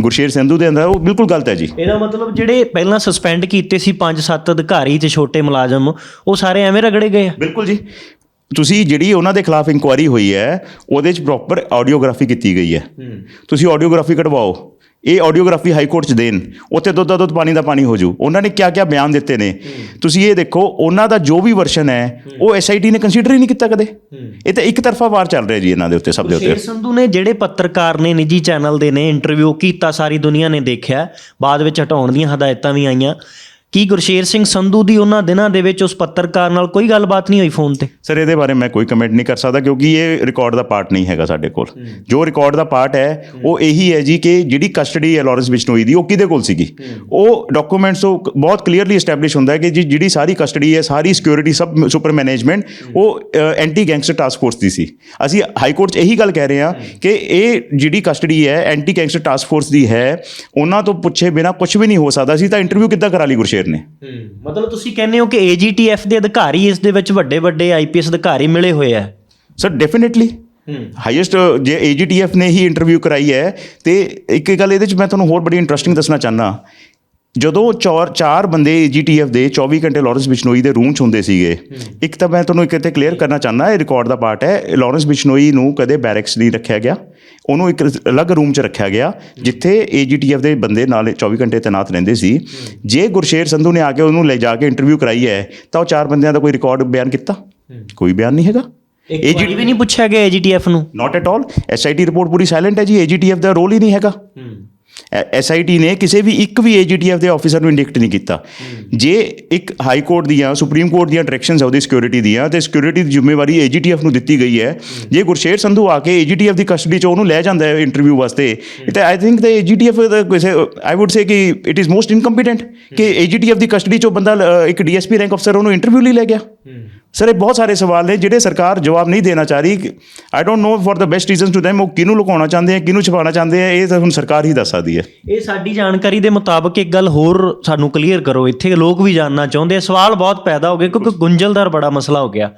S1: ਗੁਰਸ਼ੇਰ ਸੰਧੂ ਦੇ ਅੰਦਰ ਉਹ ਬਿਲਕੁਲ ਗਲਤ ਹੈ ਜੀ।
S2: ਇਹਦਾ ਮਤਲਬ ਜਿਹੜੇ ਪਹਿਲਾਂ ਸਸਪੈਂਡ ਕੀਤੇ ਸੀ 5-7 ਅਧਿਕਾਰੀ ਤੇ ਛੋਟੇ ਮੁਲਾਜ਼ਮ ਉਹ ਸਾਰੇ ਐਵੇਂ ਰਗੜੇ ਗਏ ਆ?
S1: ਬਿਲਕੁਲ ਜੀ। ਤੁਸੀਂ ਜਿਹੜੀ ਉਹਨਾਂ ਦੇ ਖਿਲਾਫ ਇਨਕੁਆਇਰੀ ਹੋਈ ਹੈ ਉਹਦੇ 'ਚ ਪ੍ਰੋਪਰ ਆਡੀਓਗ੍ਰਾਫੀ ਕੀਤੀ ਗਈ ਹੈ। ਤੁਸੀਂ ਆਡੀਓਗ੍ਰਾਫੀ ਕਢਵਾਓ। ਇਹ ਆਡੀਓਗ੍ਰਾਫੀ ਹਾਈ ਕੋਰਟ 'ਚ ਦੇਣ। ਉੱਥੇ ਦੁੱਧ ਦਾ ਦੁੱਧ ਪਾਣੀ ਦਾ ਪਾਣੀ ਹੋ ਜੂ। ਉਹਨਾਂ ਨੇ ਕਿਆ ਕਿਆ ਬਿਆਨ ਦਿੱਤੇ ਨੇ? ਤੁਸੀਂ ਇਹ ਦੇਖੋ ਉਹਨਾਂ ਦਾ ਜੋ ਵੀ ਵਰਸ਼ਨ ਹੈ ਉਹ ਐਸਆਈਟੀ ਨੇ ਕੰਸੀਡਰ ਹੀ ਨਹੀਂ ਕੀਤਾ ਕਦੇ। ਇਹ ਤਾਂ ਇੱਕ ਤਰਫਾ ਵਾਰ ਚੱਲ ਰਿਹਾ ਜੀ ਇਹਨਾਂ ਦੇ ਉੱਤੇ ਸਭ ਦੇ ਉੱਤੇ।
S2: ਸੰਧੂ ਨੇ ਜਿਹੜੇ ਪੱਤਰਕਾਰ ਨੇ ਨਿੱਜੀ ਚੈਨਲ ਦੇ ਨੇ ਇੰਟਰਵਿਊ ਕੀਤਾ ਸਾਰੀ ਦੁਨੀਆ ਨੇ ਦੇਖਿਆ ਬਾਅਦ ਵਿੱਚ ਹਟਾਉਣ ਦੀਆਂ ਹਦਾਇਤਾਂ ਵੀ ਆਈਆਂ। ਕੀ ਗੁਰਸ਼ੇਰ ਸਿੰਘ ਸੰਧੂ ਦੀ ਉਹਨਾਂ ਦਿਨਾਂ ਦੇ ਵਿੱਚ ਉਸ ਪੱਤਰਕਾਰ ਨਾਲ ਕੋਈ ਗੱਲਬਾਤ ਨਹੀਂ ਹੋਈ ਫੋਨ ਤੇ?
S1: ਸਰ ਇਹਦੇ ਬਾਰੇ ਮੈਂ ਕੋਈ ਕਮੈਂਟ ਨਹੀਂ ਕਰ ਸਕਦਾ ਕਿਉਂਕਿ ਇਹ ਰਿਕਾਰਡ ਦਾ ਪਾਰਟ ਨਹੀਂ ਹੈਗਾ ਸਾਡੇ ਕੋਲ। ਜੋ ਰਿਕਾਰਡ ਦਾ ਪਾਰਟ ਹੈ ਉਹ ਇਹੀ ਹੈ ਜੀ ਕਿ ਜਿਹੜੀ ਕਸਟਡੀ ਹੈ ਲਾਰੈਂਸ ਬਿਸ਼ਨੋਈ ਦੀ ਉਹ ਕਿਹਦੇ ਕੋਲ ਸੀਗੀ? ਉਹ ਡਾਕੂਮੈਂਟਸ ਤੋਂ ਕ- ਬਹੁਤ ਕਲੀਅਰਲੀ ਐਸਟੈਬਲਿਸ਼ ਹੁੰਦਾ ਹੈ ਕਿ ਜੀ ਜਿਹੜੀ ਸਾਰੀ ਕਸਟਡੀ ਹੈ ਸਾਰੀ ਸਿਕਿਉਰਿਟੀ ਸਭ ਸੁਪਰ ਮੈਨੇਜਮੈਂਟ ਉਹ ਐਂਟੀ ਗੈਂਗਸਟਰ ਟਾਸਕ ਫੋਰਸ ਦੀ ਸੀ। ਅਸੀਂ ਹਾਈ ਕੋਰਟ 'ਚ ਇਹੀ ਗੱਲ ਕਹਿ ਰਹੇ ਹਾਂ ਕਿ ਇਹ ਜਿਹੜੀ ਕਸਟਡੀ ਹੈ ਐਂਟੀ ਗੈਂਗਸਟਰ ਟਾਸਕ ਫੋਰਸ ਦੀ ਹੈ ਉਹਨਾਂ ਤੋਂ ਪੁੱਛੇ ਬਿਨਾ ਕੁਝ ਵੀ ਨਹੀਂ ਹੋ ਸਕਦਾ ਸੀ ਤਾਂ ਇੰਟਰਵਿਊ ਕਿੱਦਾਂ ਕਰਾ ਲਈ ਗੁਰਸ਼ੇਰ? ਨੇ।
S2: ਮਤਲਬ ਤੁਸੀਂ ਕਹਿੰਦੇ ਹੋ ਕਿ ਏਜੀਟੀਐਫ ਦੇ ਅਧਿਕਾਰੀ ਇਸ ਦੇ ਵਿੱਚ ਵੱਡੇ ਵੱਡੇ ਆਈਪੀਐਸ ਅਧਿਕਾਰੀ ਮਿਲੇ ਹੋਏ ਆ।
S1: ਸਰ ਡੈਫੀਨਿਟਲੀ ਹਾਈਐਸਟ ਜੇ ਏਜੀਟੀਐਫ ਨੇ ਹੀ ਇੰਟਰਵਿਊ ਕਰਾਈ ਹੈ ਤੇ ਇੱਕ ਗੱਲ ਇਹਦੇ ਚ ਮੈਂ ਤੁਹਾਨੂੰ ਹੋਰ ਬੜੀ ਇੰਟਰਸਟਿੰਗ ਦੱਸਣਾ ਚਾਹਨਾ ਜਦੋਂ ਚਾਰ ਚਾਰ ਬੰਦੇ ਏਜੀਟੀਐਫ ਦੇ 24 ਘੰਟੇ ਲਾਰੈਂਸ ਬਿਸ਼ਨੋਈ ਦੇ ਰੂਮ 'ਚ ਹੁੰਦੇ ਸੀਗੇ ਇੱਕ ਤਾਂ ਮੈਂ ਤੁਹਾਨੂੰ ਇੱਕ ਇੱਥੇ ਕਲੀਅਰ ਕਰਨਾ ਚਾਹਨਾ ਇਹ ਰਿਕਾਰਡ ਦਾ ਪਾਰਟ ਹੈ ਲਾਰੈਂਸ ਬਿਸ਼ਨੋਈ ਨੂੰ ਕਦੇ ਬੈਰਕਸ ਨਹੀਂ ਰੱਖਿਆ ਗਿਆ। ਉਹਨੂੰ ਇੱਕ ਅਲੱਗ ਰੂਮ 'ਚ ਰੱਖਿਆ ਗਿਆ ਜਿੱਥੇ ਏਜੀਟੀਐਫ ਦੇ ਬੰਦੇ ਨਾਲ 24 ਘੰਟੇ ਤੈਨਾਤ ਰਹਿੰਦੇ ਸੀ। ਜੇ ਗੁਰਸ਼ੇਰ ਸੰਧੂ ਨੇ ਆ ਕੇ ਉਹਨੂੰ ਲੈ ਜਾ ਕੇ ਇੰਟਰਵਿਊ ਕਰਾਈ ਹੈ ਤਾਂ ਉਹ ਚਾਰ ਬੰਦਿਆਂ ਦਾ ਕੋਈ ਰਿਕਾਰਡ ਬਿਆਨ ਕੀਤਾ? ਕੋਈ ਬਿਆਨ ਨਹੀਂ ਹੈਗਾ।
S2: ਵਾਰੀ ਵੀ ਨਹੀਂ ਪੁੱਛਿਆ ਗਿਆ ਏਜੀਟੀਐਫ ਨੂੰ?
S1: Not at all SIT report Puri silent ਹੈ ਜੀ ਏਜੀਟੀਐਫ ਦਾ ਰੋਲ ਹੀ ਨਹੀਂ ਹੈਗਾ। ਐਸਆਈਟੀ ਨੇ ਕਿਸੇ ਵੀ ਇੱਕ ਵੀ ਏਜੀਟੀਐਫ ਦੇ ਆਫੀਸਰ ਨੂੰ ਇੰਡਿਕਟ ਨਹੀਂ ਕੀਤਾ। ਜੇ ਇੱਕ ਹਾਈ ਕੋਰਟ ਦੀਆਂ ਸੁਪਰੀਮ ਕੋਰਟ ਦੀਆਂ ਡਾਇਰੈਕਸ਼ਨਸ ਆ ਉਹਦੀ ਸਿਕਿਉਰਿਟੀ ਦੀਆਂ ਤੇ ਸਿਕਿਉਰਿਟੀ ਦੀ ਜ਼ਿੰਮੇਵਾਰੀ ਏਜੀਟੀਐਫ ਨੂੰ ਦਿੱਤੀ ਗਈ ਹੈ। ਜੇ ਗੁਰਸ਼ੇਰ ਸੰਧੂ ਆ ਕੇ ਏਜੀਟੀਐਫ ਦੀ ਕਸਟਡੀ ਚ ਉਹਨੂੰ ਲੈ ਜਾਂਦਾ ਹੈ ਇੰਟਰਵਿਊ ਵਾਸਤੇ ਤੇ I think the AGTF I would say ਕਿ ਇਟ ਇਜ਼ ਮੋਸਟ ਇਨਕੰਪੀਟੈਂਟ ਕਿ ਏਜੀਟੀਐਫ ਦੀ ਕਸਟਡੀ ਚੋਂ ਬੰਦਾ ਅ, ਇੱਕ ਡੀਐਸਪੀ ਰੈਂਕ ਅਫਸਰ ਉਹਨੂੰ ਇੰਟਰਵਿਊ ਲਈ ਲੈ ਗਿਆ। ਸਰ ਇਹ ਬਹੁਤ ਸਾਰੇ ਸਵਾਲ ਨੇ ਜਿਹੜੇ ਸਰਕਾਰ ਜਵਾਬ ਨਹੀਂ ਦੇਣਾ ਚਾਹ ਰਹੀ। I don't know for the best reasons to them, ਉਹ ਕਿਹਨੂੰ ਲੁਕਾਉਣਾ ਚਾਹੁੰਦੇ ਆ, ਕਿਹਨੂੰ ਛੁਪਾਉਣਾ ਚਾਹੁੰਦੇ ਆ, ਇਹ ਤਾਂ ਹੁਣ ਸਰਕਾਰ ਹੀ ਦੱਸ ਸਕਦੀ ਹੈ।
S2: ਇਹ ਸਾਡੀ ਜਾਣਕਾਰੀ ਦੇ ਮੁਤਾਬਕ ਇੱਕ ਗੱਲ ਹੋਰ ਸਾਨੂੰ ਕਲੀਅਰ ਕਰੋ, ਇੱਥੇ ਲੋਕ ਵੀ ਜਾਣਨਾ ਚਾਹੁੰਦੇ ਆ। ਸਵਾਲ ਬਹੁਤ ਪੈਦਾ ਹੋ ਗਏ, ਕਿਉਂਕਿ ਗੁੰਝਲਦਾਰ ਬੜਾ ਮਸਲਾ ਹੋ ਗਿਆ।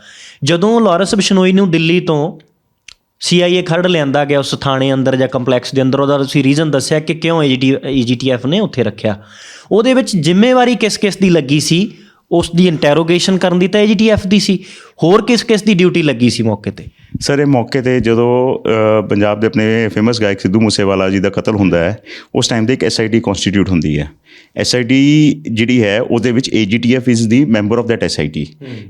S2: ਜਦੋਂ ਲਾਰੈਂਸ ਬਿਸ਼ਨੋਈ ਨੂੰ ਦਿੱਲੀ ਤੋਂ ਸੀਆਈਏ ਖਰੜ ਲਿਆਂਦਾ ਗਿਆ, ਉਸ ਥਾਣੇ ਅੰਦਰ ਜਾਂ ਕੰਪਲੈਕਸ ਦੇ ਅੰਦਰ, ਉਹਦਾ ਤੁਸੀਂ ਰੀਜ਼ਨ ਦੱਸਿਆ ਕਿ ਕਿਉਂ ਏਜੀਟੀਐਫ ਨੇ ਉੱਥੇ ਰੱਖਿਆ। ਉਹਦੇ ਵਿੱਚ ਜ਼ਿੰਮੇਵਾਰੀ ਕਿਸ ਕਿਸ ਦੀ ਲੱਗੀ ਸੀ? ਉਸ ਦੀ ਇੰਟਰੋਗੇਸ਼ਨ ਕਰਨ ਦੀ ਤਾਂ ਏਜੀਟੀਐਫ ਦੀ ਸੀ ਹੋਰ ਕਿਸ ਕਿਸ ਦੀ ਡਿਊਟੀ ਲੱਗੀ ਸੀ ਮੌਕੇ ਤੇ
S1: ਸਰ ਇਹ ਮੌਕੇ ਤੇ ਜਦੋਂ ਅ, ਪੰਜਾਬ ਦੇ ਆਪਣੇ ਫੇਮਸ ਗਾਇਕ ਸਿੱਧੂ ਮੂਸੇਵਾਲਾ ਜੀ ਦਾ ਕਤਲ ਹੁੰਦਾ ਹੈ ਉਸ ਟਾਈਮ ਤੇ ਇੱਕ ਐਸਆਈਟੀ ਕਨਸਟੀਟਿਊਟ ਹੁੰਦੀ ਹੈ ਐਸਆਈਟੀ ਜਿਹੜੀ ਹੈ ਉਹਦੇ ਵਿੱਚ AGTF is the member of that SIT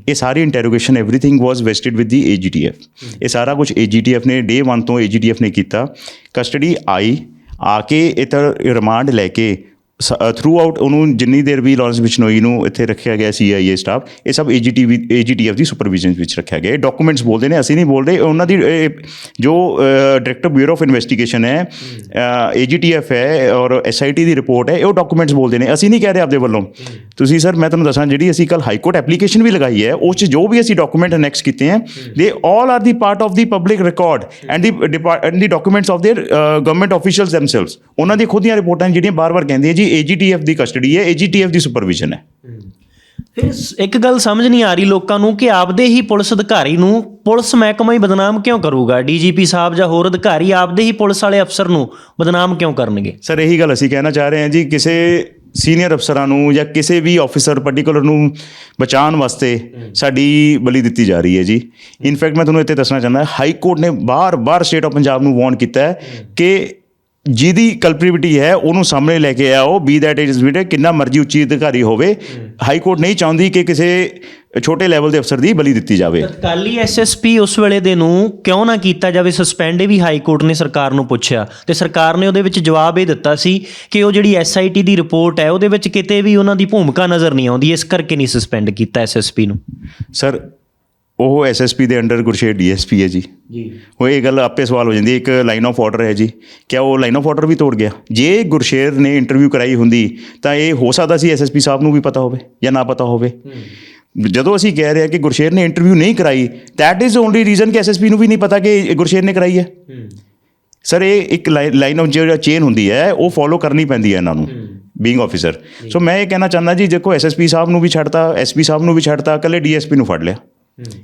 S1: ਇਹ ਸਾਰੀ interrogation everything was vested with the AGTF ਇਹ ਸਾਰਾ ਕੁਝ ਏਜੀਟੀਐਫ ਨੇ ਡੇ 1 ਤੋਂ ਏਜੀਟੀਐਫ ਨੇ ਕੀਤਾ ਕਸਟਡੀ ਆਈ ਆ ਕੇ ਇਹ ਤਾਂ ਰਿਮਾਂਡ ਲੈ ਕੇ ਥਰੂ ਆਊਟ ਉਹਨੂੰ ਜਿੰਨੀ ਦੇਰ ਵੀ ਲਾਰੈਂਸ ਬਿਸ਼ਨੋਈ ਨੂੰ ਇੱਥੇ ਰੱਖਿਆ ਗਿਆ ਸੀਆਈਏ ਸਟਾਫ ਇਹ ਸਭ ਏਜੀਟੀਵੀ ਏਜੀਟੀਐਫ ਦੀ ਸੁਪਰਵਿਜ਼ਨ ਵਿੱਚ ਰੱਖਿਆ ਗਿਆ ਇਹ ਡਾਕੂਮੈਂਟਸ ਬੋਲਦੇ ਨੇ ਅਸੀਂ ਨਹੀਂ ਬੋਲਦੇ ਉਹਨਾਂ ਦੀ ਇਹ, ਜੋ ਡਾਇਰੈਕਟਰ ਬਿਊਰੋ ਆਫ ਇਨਵੈਸਟੀਗੇਸ਼ਨ ਹੈ ਏਜੀਟੀਐਫ ਹੈ ਔਰ ਐਸਆਈਟੀ ਦੀ ਰਿਪੋਰਟ ਹੈ ਇਹ ਉਹ ਡਾਕੂਮੈਂਟਸ ਬੋਲਦੇ ਨੇ ਅਸੀਂ ਨਹੀਂ ਕਹਿ ਰਹੇ ਆਪਦੇ ਵੱਲੋਂ ਤੁਸੀਂ ਸਰ ਮੈਂ ਤੁਹਾਨੂੰ ਦੱਸਾਂ ਜਿਹੜੀ ਅਸੀਂ ਕੱਲ ਹਾਈ ਕੋਰਟ ਐਪਲੀਕੇਸ਼ਨ ਵੀ ਲਗਾਈ ਹੈ ਉਸ 'ਚ ਜੋ ਵੀ ਅਸੀਂ ਡਾਕੂਮੈਂਟ ਅਨੈਕਸ ਕੀਤੇ ਹੈ they all are the part of the public record and the and the documents of their government officials themselves ਉਹਨਾਂ ਦੀ ਖੁਦ ਦੀਆਂ ਰਿਪੋਰਟਾਂ ਜਿਹੜੀਆਂ ਬਾਰ-ਬਾਰ ਕਹਿੰਦੀਆਂ ਜੀ ਏਜੀਟੀਐਫ ਦੀ ਕਸਟਡੀ ਹੈ ਏਜੀਟੀਐਫ ਦੀ ਸੁਪਰਵਿਜ਼ਨ ਹੈ।
S2: ਫਿਰ ਇੱਕ ਗੱਲ ਸਮਝ ਨਹੀਂ ਆ ਰਹੀ ਲੋਕਾਂ ਨੂੰ ਕਿ ਆਪਦੇ ਹੀ ਪੁਲਿਸ ਅਧਿਕਾਰੀ ਨੂੰ ਪੁਲਿਸ ਮਹਿਕਮਾ ਹੀ ਬਦਨਾਮ ਕਿਉਂ ਕਰੂਗਾ? ਡੀਜੀਪੀ ਸਾਹਿਬ ਜਾਂ ਹੋਰ ਅਧਿਕਾਰੀ ਆਪਦੇ ਹੀ ਪੁਲਿਸ ਵਾਲੇ ਅਫਸਰ ਨੂੰ ਬਦਨਾਮ ਕਿਉਂ ਕਰਨਗੇ?
S1: ਸਰ ਇਹੀ ਗੱਲ ਅਸੀਂ ਕਹਿਣਾ ਚਾਹ ਰਹੇ ਹਾਂ ਜੀ ਕਿਸੇ ਸੀਨੀਅਰ ਅਫਸਰਾਂ ਨੂੰ ਜਾਂ ਕਿਸੇ ਵੀ ਆਫੀਸਰ ਪਾਰਟਿਕੂਲਰ ਨੂੰ ਬਚਾਉਣ ਵਾਸਤੇ ਸਾਡੀ ਬਲੀ ਦਿੱਤੀ ਜਾ ਰਹੀ ਹੈ ਜੀ। ਇਨਫੈਕਟ ਮੈਂ ਤੁਹਾਨੂੰ ਇੱਥੇ ਦੱਸਣਾ ਚਾਹੁੰਦਾ ਹਾਈ ਕੋਰਟ ਨੇ ਬਾਰ-ਬਾਰ ਸਟੇਟ ਆਫ ਪੰਜਾਬ ਨੂੰ ਵਾਰਨ ਕੀਤਾ ਹੈ ਕਿ ਜਿਹਦੀ ਕਲਪ੍ਰਿਵਿਟੀ ਹੈ ਉਹਨੂੰ ਸਾਹਮਣੇ ਲੈ ਕੇ ਆਓ be that it is beat ਕਿੰਨਾ ਮਰਜ਼ੀ ਉੱਚੀ ਅਧਿਕਾਰੀ ਹੋਵੇ ਹਾਈ ਕੋਰਟ ਨਹੀਂ ਚਾਹੁੰਦੀ ਕਿ ਕਿਸੇ ਛੋਟੇ ਲੈਵਲ ਦੇ ਅਫਸਰ ਦੀ ਬਲੀ ਦਿੱਤੀ ਜਾਵੇ।
S2: ਤਤਕਾਲੀ ਐਸਐਸਪੀ ਉਸ ਵੇਲੇ ਦੇ ਨੂੰ ਕਿਉਂ ਨਾ ਕੀਤਾ ਜਾਵੇ ਸਸਪੈਂਡ ਵੀ ਹਾਈ ਕੋਰਟ ਨੇ ਸਰਕਾਰ ਨੂੰ ਪੁੱਛਿਆ। ਤੇ ਸਰਕਾਰ ਨੇ ਉਹਦੇ ਵਿੱਚ ਜਵਾਬ ਇਹ ਦਿੱਤਾ ਸੀ ਕਿ ਉਹ ਜਿਹੜੀ ਐਸਆਈਟੀ ਦੀ ਰਿਪੋਰਟ ਹੈ ਉਹਦੇ ਵਿੱਚ ਕਿਤੇ ਵੀ ਉਹਨਾਂ ਦੀ ਭੂਮਿਕਾ ਨਜ਼ਰ ਨਹੀਂ ਆਉਂਦੀ ਇਸ ਕਰਕੇ ਨਹੀਂ ਸਸਪੈਂਡ ਕੀਤਾ ਐਸਐਸਪੀ ਨੂੰ।
S1: ਸਰ ਉਹ ਐਸਐਸਪੀ ਦੇ ਅੰਡਰ ਗੁਰਸ਼ੇਰ ਡੀਐਸਪੀ ਹੈ ਜੀ।
S2: ਜੀ।
S1: ਉਹ ਇਹ ਗੱਲ ਆਪੇ ਸਵਾਲ ਹੋ ਜਾਂਦੀ ਹੈ ਇੱਕ ਲਾਈਨ ਆਫ ਆਰਡਰ ਹੈ ਜੀ। ਕਿਆ ਉਹ ਲਾਈਨ ਆਫ ਆਰਡਰ ਵੀ ਤੋੜ ਗਿਆ? ਜੇ ਗੁਰਸ਼ੇਰ ਨੇ ਇੰਟਰਵਿਊ ਕਰਾਈ ਹੁੰਦੀ ਤਾਂ ਇਹ ਹੋ ਸਕਦਾ ਸੀ ਐਸਐਸਪੀ ਸਾਹਿਬ ਨੂੰ ਵੀ ਪਤਾ ਹੋਵੇ ਜਾਂ ਨਾ ਪਤਾ ਹੋਵੇ। ਜਦੋਂ ਅਸੀਂ ਕਹਿ ਰਹੇ ਹਾਂ ਕਿ ਗੁਰਸ਼ੇਰ ਨੇ ਇੰਟਰਵਿਊ ਨਹੀਂ ਕਰਾਈ ਥੈਟ ਇਜ਼ ਓਨਲੀ ਰੀਜ਼ਨ ਕਿ ਐਸਐਸਪੀ ਨੂੰ ਵੀ ਨਹੀਂ ਪਤਾ ਕਿ ਗੁਰਸ਼ੇਰ ਨੇ ਕਰਾਈ ਹੈ। ਸਰ ਇਹ ਇੱਕ ਲਾਈਨ ਆਫ ਜਿਹੜਾ ਚੇਨ ਹੁੰਦੀ ਹੈ ਉਹ ਫੋਲੋ ਕਰਨੀ ਪੈਂਦੀ ਹੈ ਇਹਨਾਂ ਨੂੰ ਬੀਇੰਗ ਆਫੀਸਰ ਸੋ ਮੈਂ ਇਹ ਕਹਿਣਾ ਚਾਹੁੰਦਾ ਜੀ ਦੇਖੋ ਐਸਐਸਪੀ ਸਾਹਿਬ ਨੂੰ ਵੀ ਛੱਡਤਾ ਐਸਪੀ ਸਾਹਿਬ ਨੂੰ ਵੀ ਛੱਡਤਾ ਕੱਲੇ ਡੀਐਸਪੀ ਨੂੰ ਫੜ ਲਿਆ।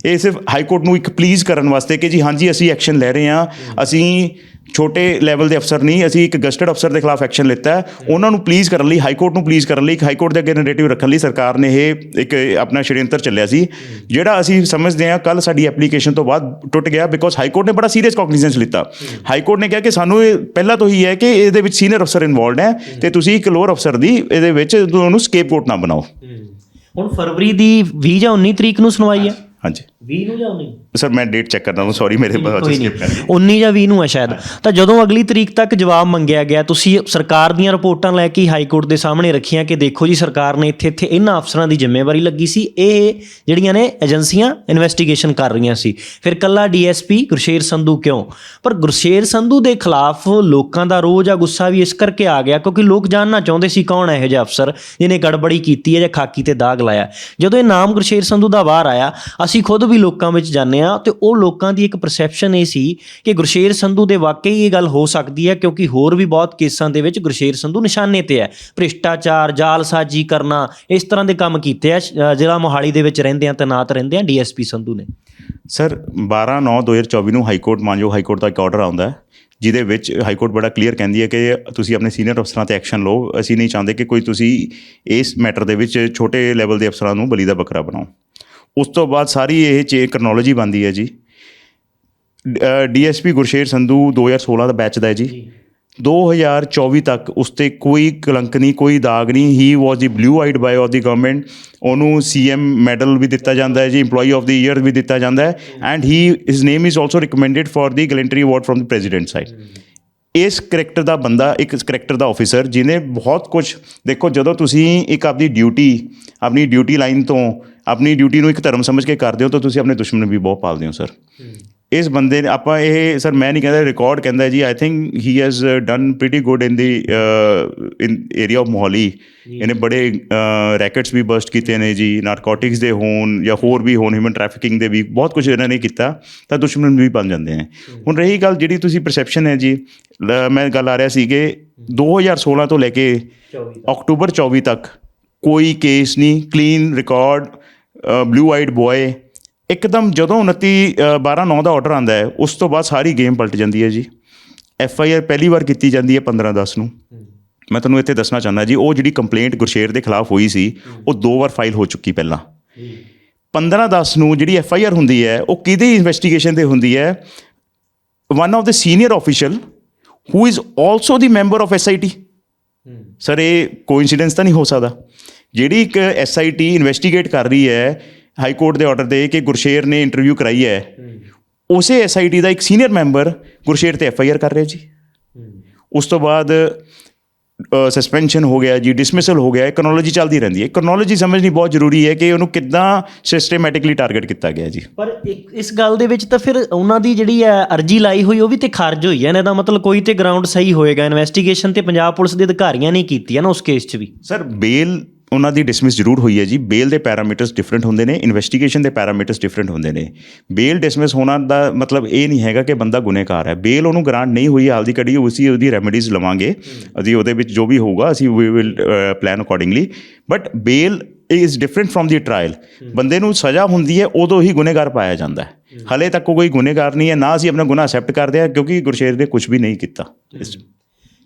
S1: ਇਹ ਸਿਰਫ ਹਾਈ ਕੋਰਟ ਨੂੰ ਇੱਕ ਪਲੀਜ਼ ਕਰਨ ਵਾਸਤੇ ਕਿ ਜੀ ਹਾਂਜੀ ਅਸੀਂ ਐਕਸ਼ਨ ਲੈ ਰਹੇ ਹਾਂ। ਅਸੀਂ ਛੋਟੇ ਲੈਵਲ ਦੇ ਅਫਸਰ ਨਹੀਂ ਅਸੀਂ ਇੱਕ ਗਸਟਡ ਅਫਸਰ ਦੇ ਖਿਲਾਫ ਐਕਸ਼ਨ ਲਿੱਤਾ ਹੈ। ਉਹਨਾਂ ਨੂੰ ਪਲੀਜ਼ ਕਰਨ ਲਈ ਹਾਈ ਕੋਰਟ ਨੂੰ ਪਲੀਜ਼ ਕਰਨ ਲਈ ਇੱਕ ਹਾਈ ਕੋਰਟ ਦੇ ਅੱਗੇ ਨੈਰੇਟਿਵ ਰੱਖਣ ਲਈ ਸਰਕਾਰ ਨੇ ਇਹ ਇੱਕ ਆਪਣਾ ਸ਼੍ਰੇੰਤਰ ਚੱਲਿਆ ਸੀ। ਜਿਹੜਾ ਅਸੀਂ ਸਮਝਦੇ ਹਾਂ ਕੱਲ ਸਾਡੀ ਐਪਲੀਕੇਸ਼ਨ ਤੋਂ ਬਾਅਦ ਟੁੱਟ ਗਿਆ ਬਿਕੋਜ਼ ਹਾਈ ਕੋਰਟ ਨੇ ਬੜਾ ਸੀਰੀਅਸ ਕੌਗਨੀਜ਼ੈਂਸ ਲਿੱਤਾ। ਹਾਈ ਕੋਰਟ ਨੇ ਕਿਹਾ ਕਿ ਸਾਨੂੰ ਇਹ ਪਹਿਲਾਂ ਤੋਂ ਹੀ ਹੈ ਕਿ ਇਹਦੇ ਵਿੱਚ ਸੀਨੀਅਰ ਅਫਸਰ ਇਨਵੋਲਡ ਹੈ ਤੇ ਤੁਸੀਂ ਇੱਕ ਲੋਅਰ ਅਫਸਰ ਦੀ ਇਹਦੇ ਵਿੱਚ ਉਹਨੂੰ ਸਕੇਪਗੋਟ ਨਾ ਬਣਾਓ।
S2: ਹੁਣ ਫਰਵਰੀ ਦੀ 20 ਜਾਂ 19 ਤਰੀਕ ਨੂੰ ਸੁਣਵਾਈ ਹੈ।
S1: ਹਾਂਜੀ।
S2: 20 ਨੂੰ ਜਾਂ 19
S1: ਸਰ ਮੈਂ ਡੇਟ ਚੈੱਕ ਕਰਦਾ ਹਾਂ ਸੌਰੀ ਮੇਰੇ ਬਾਅਦ ਸਕਿਪ ਕਰ
S2: ਨਹੀਂ 19 ਜਾਂ 20 ਨੂੰ ਹੈ ਸ਼ਾਇਦ। ਤਾਂ ਜਦੋਂ ਅਗਲੀ ਤਰੀਕ ਤੱਕ ਜਵਾਬ ਮੰਗਿਆ ਗਿਆ ਤੁਸੀਂ ਸਰਕਾਰ ਦੀਆਂ ਰਿਪੋਰਟਾਂ ਲੈ ਕੇ ਹਾਈ ਕੋਰਟ ਦੇ ਸਾਹਮਣੇ ਰੱਖੀਆਂ ਕਿ ਦੇਖੋ ਜੀ ਸਰਕਾਰ ਨੇ ਇੱਥੇ ਇੱਥੇ ਇਹਨਾਂ ਅਫਸਰਾਂ ਦੀ ਜ਼ਿੰਮੇਵਾਰੀ ਲੱਗੀ ਸੀ। ਇਹ ਜਿਹੜੀਆਂ ਨੇ ਏਜੰਸੀਆਂ ਇਨਵੈਸਟੀਗੇਸ਼ਨ ਕਰ ਰਹੀਆਂ ਸੀ। ਫਿਰ ਕੱਲਾ ਡੀਐਸਪੀ ਗੁਰਸ਼ੇਰ ਸੰਧੂ ਕਿਉਂ? ਪਰ ਗੁਰਸ਼ੇਰ ਸੰਧੂ ਦੇ ਖਿਲਾਫ ਲੋਕਾਂ ਦਾ ਰੋਹ ਜਾਂ ਗੁੱਸਾ ਵੀ ਇਸ ਕਰਕੇ ਆ ਗਿਆ ਕਿਉਂਕਿ ਲੋਕ ਜਾਣਨਾ ਚਾਹੁੰਦੇ ਸੀ ਕੌਣ ਹੈ ਇਹੋ ਜਿਹਾ ਅਫਸਰ ਜਿਹਨੇ ਗੜਬੜੀ ਕੀਤੀ ਹੈ ਜਾਂ ਖਾਕੀ ਤੇ ਦਾਗ ਲਾਇਆ। ਜਦੋਂ ਇਹ ਨਾਮ ਗੁਰਸ਼ੇਰ ਸੰਧੂ ਦਾ ਬਾਹਰ ਆਇਆ ਅਸੀਂ ਖੁਦ ਵੀ ਲੋਕਾਂ ਵਿੱਚ ਜਾਂਦੇ ਆ ਤੇ ਉਹ ਲੋਕਾਂ ਦੀ ਇੱਕ ਪਰਸੈਪਸ਼ਨ ਇਹ ਸੀ ਕਿ ਗੁਰਸ਼ੇਰ ਸੰਧੂ ਦੇ ਵਾਕਈ ਇਹ ਗੱਲ ਹੋ ਸਕਦੀ ਹੈ ਕਿਉਂਕਿ ਹੋਰ ਵੀ ਬਹੁਤ ਕੇਸਾਂ ਦੇ ਵਿੱਚ ਗੁਰਸ਼ੇਰ ਸੰਧੂ ਨਿਸ਼ਾਨੇ ਤੇ ਹੈ। ਭ੍ਰਿਸ਼ਟਾਚਾਰ, ਜਾਲਸਾਜ਼ੀ ਕਰਨਾ, ਇਸ ਤਰ੍ਹਾਂ ਦੇ ਕੰਮ ਕੀਤੇ ਆ। ਜ਼ਿਲ੍ਹਾ ਮੋਹਾਲੀ ਦੇ ਵਿੱਚ ਰਹਿੰਦੇ ਆ, ਤੈਨਾਤ ਰਹਿੰਦੇ ਆ ਡੀਐਸਪੀ ਸੰਧੂ ਨੇ।
S1: ਸਰ 12 9 2024 ਨੂੰ ਹਾਈ ਕੋਰਟ ਮਾਨਯੋਗ ਹਾਈ ਕੋਰਟ ਦਾ ਇੱਕ ਆਰਡਰ ਆਉਂਦਾ ਹੈ, ਜਿਹਦੇ ਵਿੱਚ ਹਾਈ ਕੋਰਟ ਬੜਾ ਕਲੀਅਰ ਕਹਿੰਦੀ ਹੈ ਕਿ ਤੁਸੀਂ ਆਪਣੇ ਸੀਨੀਅਰ ਅਫਸਰਾਂ ਤੇ ਐਕਸ਼ਨ ਲਓ। ਅਸੀਂ ਨਹੀਂ ਚਾਹੁੰਦੇ ਕਿ ਕੋਈ ਤੁਸੀਂ ਇਸ ਮੈਟਰ ਦੇ ਵਿੱਚ ਛੋਟੇ ਲੈਵਲ ਦੇ ਅਫਸਰਾਂ ਨੂੰ ਬਲੀ ਦਾ ਬੱਕਰਾ ਬਣਾਓ। ਉਸ ਤੋਂ ਬਾਅਦ ਸਾਰੀ ਇਹ ਚੇ ਕ੍ਰੋਨੋਲੋਜੀ ਬਣਦੀ ਹੈ ਜੀ। ਡੀਐਸਪੀ ਗੁਰਸ਼ੇਰ ਸੰਧੂ 2016 ਦਾ ਬੈਚ ਦਾ ਹੈ ਜੀ। 2024 ਤੱਕ ਉਸ ਤੇ ਕੋਈ ਕਲੰਕ ਨਹੀਂ ਕੋਈ ਦਾਗ ਨਹੀਂ। He was the blue eyed boy of the government ਉਹਨੂੰ ਸੀਐਮ ਮੈਡਲ ਵੀ ਦਿੱਤਾ ਜਾਂਦਾ ਹੈ ਜੀ EMPLOYEE ਆਫ ਦੀ ਈਅਰ ਵੀ ਦਿੱਤਾ ਜਾਂਦਾ ਹੈ। And he his name is also recommended for the gallantry award from the president side ਇਸ ਕਰੈਕਟਰ ਦਾ ਬੰਦਾ ਇੱਕ ਕਰੈਕਟਰ ਦਾ ਆਫੀਸਰ ਜਿਨੇ ਬਹੁਤ ਕੁਝ ਦੇਖੋ ਜਦੋਂ ਤੁਸੀਂ ਇੱਕ ਆਪਣੀ ਡਿਊਟੀ ਆਪਣੀ ਡਿਊਟੀ ਲਾਈਨ ਤੋਂ ਆਪਣੀ ਡਿਊਟੀ ਨੂੰ ਇੱਕ ਧਰਮ ਸਮਝ ਕੇ ਕਰਦੇ ਹੋ ਤਾਂ ਤੁਸੀਂ ਆਪਣੇ ਦੁਸ਼ਮਣ ਵੀ ਬਹੁਤ ਪਾਲਦੇ ਹੋ ਸਰ ਇਸ ਬੰਦੇ ਨੇ ਆਪਾਂ ਇਹ ਸਰ ਮੈਂ ਨਹੀਂ ਕਹਿੰਦਾ ਰਿਕਾਰਡ ਕਹਿੰਦਾ ਜੀ I think he has done pretty good in the in area of Mohali ਇਹਨੇ ਬੜੇ ਰੈਕਟਸ ਵੀ ਬਸਟ ਕੀਤੇ ਨੇ ਜੀ ਨਾਰਕੋਟਿਕਸ ਦੇ ਹੋਣ ਜਾਂ ਹੋਰ ਵੀ ਹੋਣ ਹਿਊਮਨ ਟ੍ਰੈਫਿਕਿੰਗ ਦੇ ਵੀ ਬਹੁਤ ਕੁਝ ਇਹਨਾਂ ਨੇ ਕੀਤਾ ਤਾਂ ਦੁਸ਼ਮਣ ਵੀ ਬਣ ਜਾਂਦੇ ਨੇ। ਹੁਣ ਰਹੀ ਗੱਲ ਜਿਹੜੀ ਤੁਸੀਂ ਪਰਸੈਪਸ਼ਨ ਹੈ ਜੀ ਮੈਂ ਗੱਲ ਆ ਰਿਹਾ ਸੀ ਕਿ 2016 ਤੋਂ ਲੈ ਕੇ ਅਕਤੂਬਰ 24 ਤੱਕ ਕੋਈ ਕੇਸ ਨਹੀਂ clean record blue eyed boy ਇੱਕਦਮ ਜਦੋਂ 29 12 9 ਦਾ ਆਰਡਰ ਆਂਦਾ ਹੈ ਉਸ ਤੋਂ ਬਾਅਦ ਸਾਰੀ ਗੇਮ ਪਲਟ ਜਾਂਦੀ ਹੈ ਜੀ। ਐਫ ਆਈ ਆਰ ਪਹਿਲੀ ਵਾਰ ਕੀਤੀ ਜਾਂਦੀ ਹੈ 15 10 ਨੂੰ। ਮੈਂ ਤੁਹਾਨੂੰ ਇੱਥੇ ਦੱਸਣਾ ਚਾਹੁੰਦਾ ਜੀ ਉਹ ਜਿਹੜੀ ਕੰਪਲੇਂਟ ਗੁਰਸ਼ੇਰ ਦੇ ਖਿਲਾਫ ਹੋਈ ਸੀ ਉਹ ਦੋ ਵਾਰ ਫਾਈਲ ਹੋ ਚੁੱਕੀ ਪਹਿਲਾਂ। 15 10 ਨੂੰ ਜਿਹੜੀ ਐਫ ਆਈ ਆਰ ਹੁੰਦੀ ਹੈ ਉਹ ਕਿਹਦੀ ਇਨਵੈਸਟੀਗੇਸ਼ਨ ਤੇ ਹੁੰਦੀ ਹੈ? One of the senior official who is also the member of SIT sir ਇਹ ਕੋਇਨਸੀਡੈਂਸ ਤਾਂ ਨਹੀਂ ਹੋ ਸਕਦਾ। ਜਿਹੜੀ ਇੱਕ ਐਸਆਈਟੀ ਇਨਵੈਸਟੀਗੇਟ ਕਰ ਰਹੀ ਹੈ ਹਾਈ ਕੋਰਟ ਦੇ ਆਰਡਰ ਤੇ ਕਿ ਗੁਰਸ਼ੇਰ ਨੇ ਇੰਟਰਵਿਊ ਕਰਾਈ ਹੈ ਉਸੇ ਐਸਆਈਟੀ ਦਾ ਇੱਕ ਸੀਨੀਅਰ ਮੈਂਬਰ ਗੁਰਸ਼ੇਰ ਤੇ ਐਫਆਈਆਰ ਕਰ ਰਿਹਾ ਜੀ। ਉਸ ਤੋਂ ਬਾਅਦ ਸਸਪੈਂਸ਼ਨ ਹੋ ਗਿਆ ਜੀ ਡਿਸਮਿਸਲ ਹੋ ਗਿਆ ਇਹ ਕ੍ਰੋਨੋਲੋਜੀ ਚੱਲਦੀ ਰਹਿੰਦੀ ਹੈ। ਕ੍ਰੋਨੋਲੋਜੀ ਸਮਝਣੀ ਬਹੁਤ ਜ਼ਰੂਰੀ ਹੈ ਕਿ ਉਹਨੂੰ ਕਿੱਦਾਂ ਸਿਸਟੇਮੈਟਿਕਲੀ ਟਾਰਗੇਟ ਕੀਤਾ ਗਿਆ ਜੀ।
S2: ਪਰ ਇੱਕ ਇਸ ਗੱਲ ਦੇ ਵਿੱਚ ਤਾਂ ਫਿਰ ਉਹਨਾਂ ਦੀ ਜਿਹੜੀ ਹੈ ਅਰਜੀ ਲਾਈ ਹੋਈ ਉਹ ਵੀ ਤੇ ਖਾਰਜ ਹੋਈ ਹੈ ਇਹਨਾਂ ਦਾ ਮਤਲਬ ਕੋਈ ਤੇ ਗਰਾਊਂਡ ਸਹੀ ਹੋਏਗਾ। ਇਨਵੈਸਟੀਗੇਸ਼ਨ ਤੇ ਪੰਜਾਬ ਪੁਲਿਸ ਦੇ ਅਧਿਕਾਰੀਆਂ ਨੇ ਕੀਤੀ ਹੈ ਨਾ ਉਸ ਕੇਸ 'ਚ ਵੀ।
S1: ਸਰ ਬੇਲ ਉਹਨਾਂ ਦੀ ਡਿਸਮਿਸ ਜ਼ਰੂਰ ਹੋਈ ਹੈ ਜੀ। ਬੇਲ ਦੇ ਪੈਰਾਮੀਟਰਸ ਡਿਫਰੈਂਟ ਹੁੰਦੇ ਨੇ ਇਨਵੈਸਟੀਗੇਸ਼ਨ ਦੇ ਪੈਰਾਮੀਟਰਸ ਡਿਫਰੈਂਟ ਹੁੰਦੇ ਨੇ। ਬੇਲ ਡਿਸਮਿਸ ਹੋਣਾ ਦਾ ਮਤਲਬ ਇਹ ਨਹੀਂ ਹੈਗਾ ਕਿ ਬੰਦਾ ਗੁਨੇਗਾਰ ਹੈ। ਬੇਲ ਉਹਨੂੰ ਗ੍ਰਾਂਟ ਨਹੀਂ ਹੋਈ ਹਾਲ ਦੀ ਕੜੀ ਉਸੇ ਉਹਦੀ ਰੈਮੇਡੀਜ਼ ਲਵਾਂਗੇ। ਅਸੀਂ ਉਹਦੇ ਵਿੱਚ ਜੋ ਵੀ ਹੋਊਗਾ, ਅਸੀਂ we will plan accordingly but bail is different from the trial ਬੰਦੇ ਨੂੰ ਸਜ਼ਾ ਹੁੰਦੀ ਹੈ, ਉਦੋਂ ਹੀ ਗੁਨੇਗਾਰ ਪਾਇਆ ਜਾਂਦਾ ਹੈ। ਹਲੇ ਤੱਕ ਉਹ ਕੋਈ ਗੁਨੇਗਾਰ ਨਹੀਂ ਹੈ, ਨਾ ਅਸੀਂ ਆਪਣਾ ਗੁਨਾਹ ਅਸੈਪਟ ਕਰਦੇ ਹਾਂ, ਕਿਉਂਕਿ ਗੁਰਸ਼ੇਰ ਨੇ ਕੁਝ ਵੀ ਨਹੀਂ ਕੀਤਾ।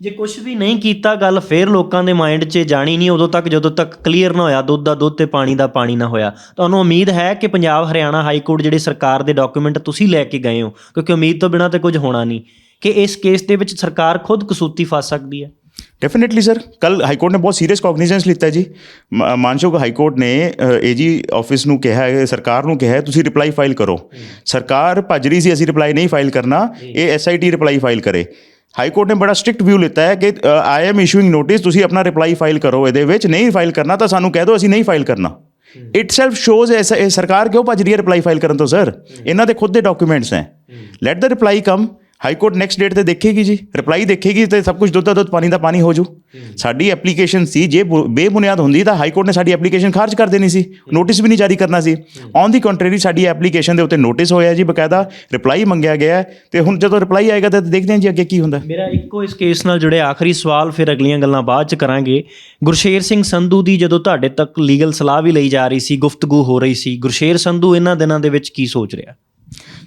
S2: ਜੇ ਕੁਝ ਵੀ ਨਹੀਂ ਕੀਤਾ ਗੱਲ ਫੇਰ ਲੋਕਾਂ ਦੇ ਮਾਈਂਡ 'ਚ ਜਾਣੀ ਨਹੀਂ ਉਦੋਂ ਤੱਕ ਜਦੋਂ ਤੱਕ ਕਲੀਅਰ ਨਾ ਹੋਇਆ ਦੁੱਧ ਦਾ ਦੁੱਧ ਤੇ ਪਾਣੀ ਦਾ ਪਾਣੀ ਨਾ ਹੋਇਆ। ਤੁਹਾਨੂੰ ਉਮੀਦ ਹੈ ਕਿ ਪੰਜਾਬ ਹਰਿਆਣਾ ਹਾਈ ਕੋਰਟ ਜਿਹੜੇ ਸਰਕਾਰ ਦੇ ਡਾਕੂਮੈਂਟ ਤੁਸੀਂ ਲੈ ਕੇ ਗਏ ਹੋ ਕਿਉਂਕਿ ਉਮੀਦ ਤੋਂ ਬਿਨਾਂ ਤੇ ਕੁਝ ਹੋਣਾ ਨਹੀਂ ਕਿ ਇਸ ਕੇਸ ਦੇ ਵਿੱਚ ਸਰਕਾਰ ਖੁਦ ਕਸੂਤੀ ਫਸ ਸਕਦੀ ਹੈ।
S1: ਡੈਫੀਨਿਟਲੀ ਸਰ ਕੱਲ ਹਾਈ ਕੋਰਟ ਨੇ ਬਹੁਤ ਸੀਰੀਅਸ ਕੌਗਨੀਜੈਂਸ ਲਿੱਤਾ ਜੀ। ਮ- ਮਾਨਯੋਗ ਹਾਈ ਕੋਰਟ ਨੇ ਏਜੀ ਆਫਿਸ ਨੂੰ ਕਿਹਾ ਹੈ ਸਰਕਾਰ ਨੂੰ ਕਿਹਾ ਹੈ ਤੁਸੀਂ ਰਿਪਲਾਈ ਫਾਈਲ ਕਰੋ। ਸਰਕਾਰ ਭੱਜ ਰਹੀ ਸੀ ਅਸੀਂ ਰਿਪਲਾਈ ਨਹੀਂ ਫਾਈਲ ਕਰਨਾ ਇਹ ਐਸਆਈਟੀ ਰਿਪਲਾਈ ਫਾਈਲ ਕਰੇ। ਹਾਈ ਕੋਰਟ ਨੇ ਬੜਾ ਸਟ੍ਰਿਕਟ ਵਿਊ ਲਿੱਤਾ ਹੈ ਕਿ ਆਈ ਐਮ ਇਸ਼ੂਇੰਗ ਨੋਟਿਸ ਤੁਸੀਂ ਆਪਣਾ ਰਿਪਲਾਈ ਫਾਈਲ ਕਰੋ ਇਹਦੇ ਵਿੱਚ ਨਹੀਂ ਫਾਈਲ ਕਰਨਾ ਤਾਂ ਸਾਨੂੰ ਕਹਿ ਦਿਓ ਅਸੀਂ ਨਹੀਂ ਫਾਈਲ ਕਰਨਾ। ਇਟ ਸੈਲਫ ਸ਼ੋਜ਼ ਇਹ ਸਰਕਾਰ ਕਿਉਂ ਭੱਜ ਰਹੀ ਹੈ ਰਿਪਲਾਈ ਫਾਈਲ ਕਰਨ ਤੋਂ ਸਰ ਇਹਨਾਂ ਦੇ ਖੁਦ ਦੇ ਡਾਕੂਮੈਂਟਸ ਹੈ। Let the reply come high court next date ਤੇ ਦੇਖੇਗੀ ਜੀ ਰਿਪਲਾਈ ਦੇਖੇਗੀ ਤੇ ਸਭ ਕੁਝ ਦੁੱਧ ਦਾ ਦੁੱਧ ਪਾਣੀ ਦਾ ਪਾਣੀ ਹੋ ਜੂ। ਸਾਡੀ ਐਪਲੀਕੇਸ਼ਨ ਸੀ ਜੇ ਬੁ- ਬੇਬੁਨਿਆਦ ਹੁੰਦੀ ਤਾਂ ਹਾਈ ਕੋਰਟ ਨੇ ਸਾਡੀ ਐਪਲੀਕੇਸ਼ਨ ਖਾਰਜ ਕਰ ਦੇਣੀ ਸੀ। ਨੋਟਿਸ ਵੀ ਨਹੀਂ ਜਾਰੀ ਕਰਨਾ ਸੀ। ਔਨ ਦੀ ਕੰਟਰੀ ਸਾਡੀ ਐਪਲੀਕੇਸ਼ਨ ਦੇ ਉੱਤੇ ਨੋਟਿਸ ਹੋਇਆ ਜੀ ਬਕਾਇਦਾ ਰਿਪਲਾਈ ਮੰਗਿਆ ਗਿਆ। ਹੈ ਤੇ ਹੁਣ ਜਦੋਂ ਰਿਪਲਾਈ ਆਏਗਾ ਤਾਂ ਦੇਖਦੇ ਹਾਂ ਜੀ ਅੱਗੇ ਕੀ ਹੁੰਦਾ।
S2: ਮੇਰਾ ਇੱਕੋ ਇਸ ਕੇਸ ਨਾਲ ਜੁੜੇ ਆਖਰੀ ਸਵਾਲ ਫਿਰ ਅਗਲੀਆਂ ਗੱਲਾਂ ਬਾਅਦ ਚ ਕਰਾਂਗੇ। ਗੁਰਸ਼ੇਰ ਸਿੰਘ ਸੰਧੂ ਦੀ ਜਦੋਂ ਤੁਹਾਡੇ ਤੱਕ ਲੀਗਲ ਸਲਾਹ ਵੀ ਲਈ ਜਾ ਰਹੀ ਸੀ ਗੁਫ਼ਤਗੂ ਹੋ ਰਹੀ ਸੀ ਗੁਰਸ਼ੇਰ ਸੰਧੂ ਇਹਨਾਂ ਦਿਨਾਂ ਦੇ ਵਿੱਚ ਕੀ ਸੋਚ ਰਿਹਾ?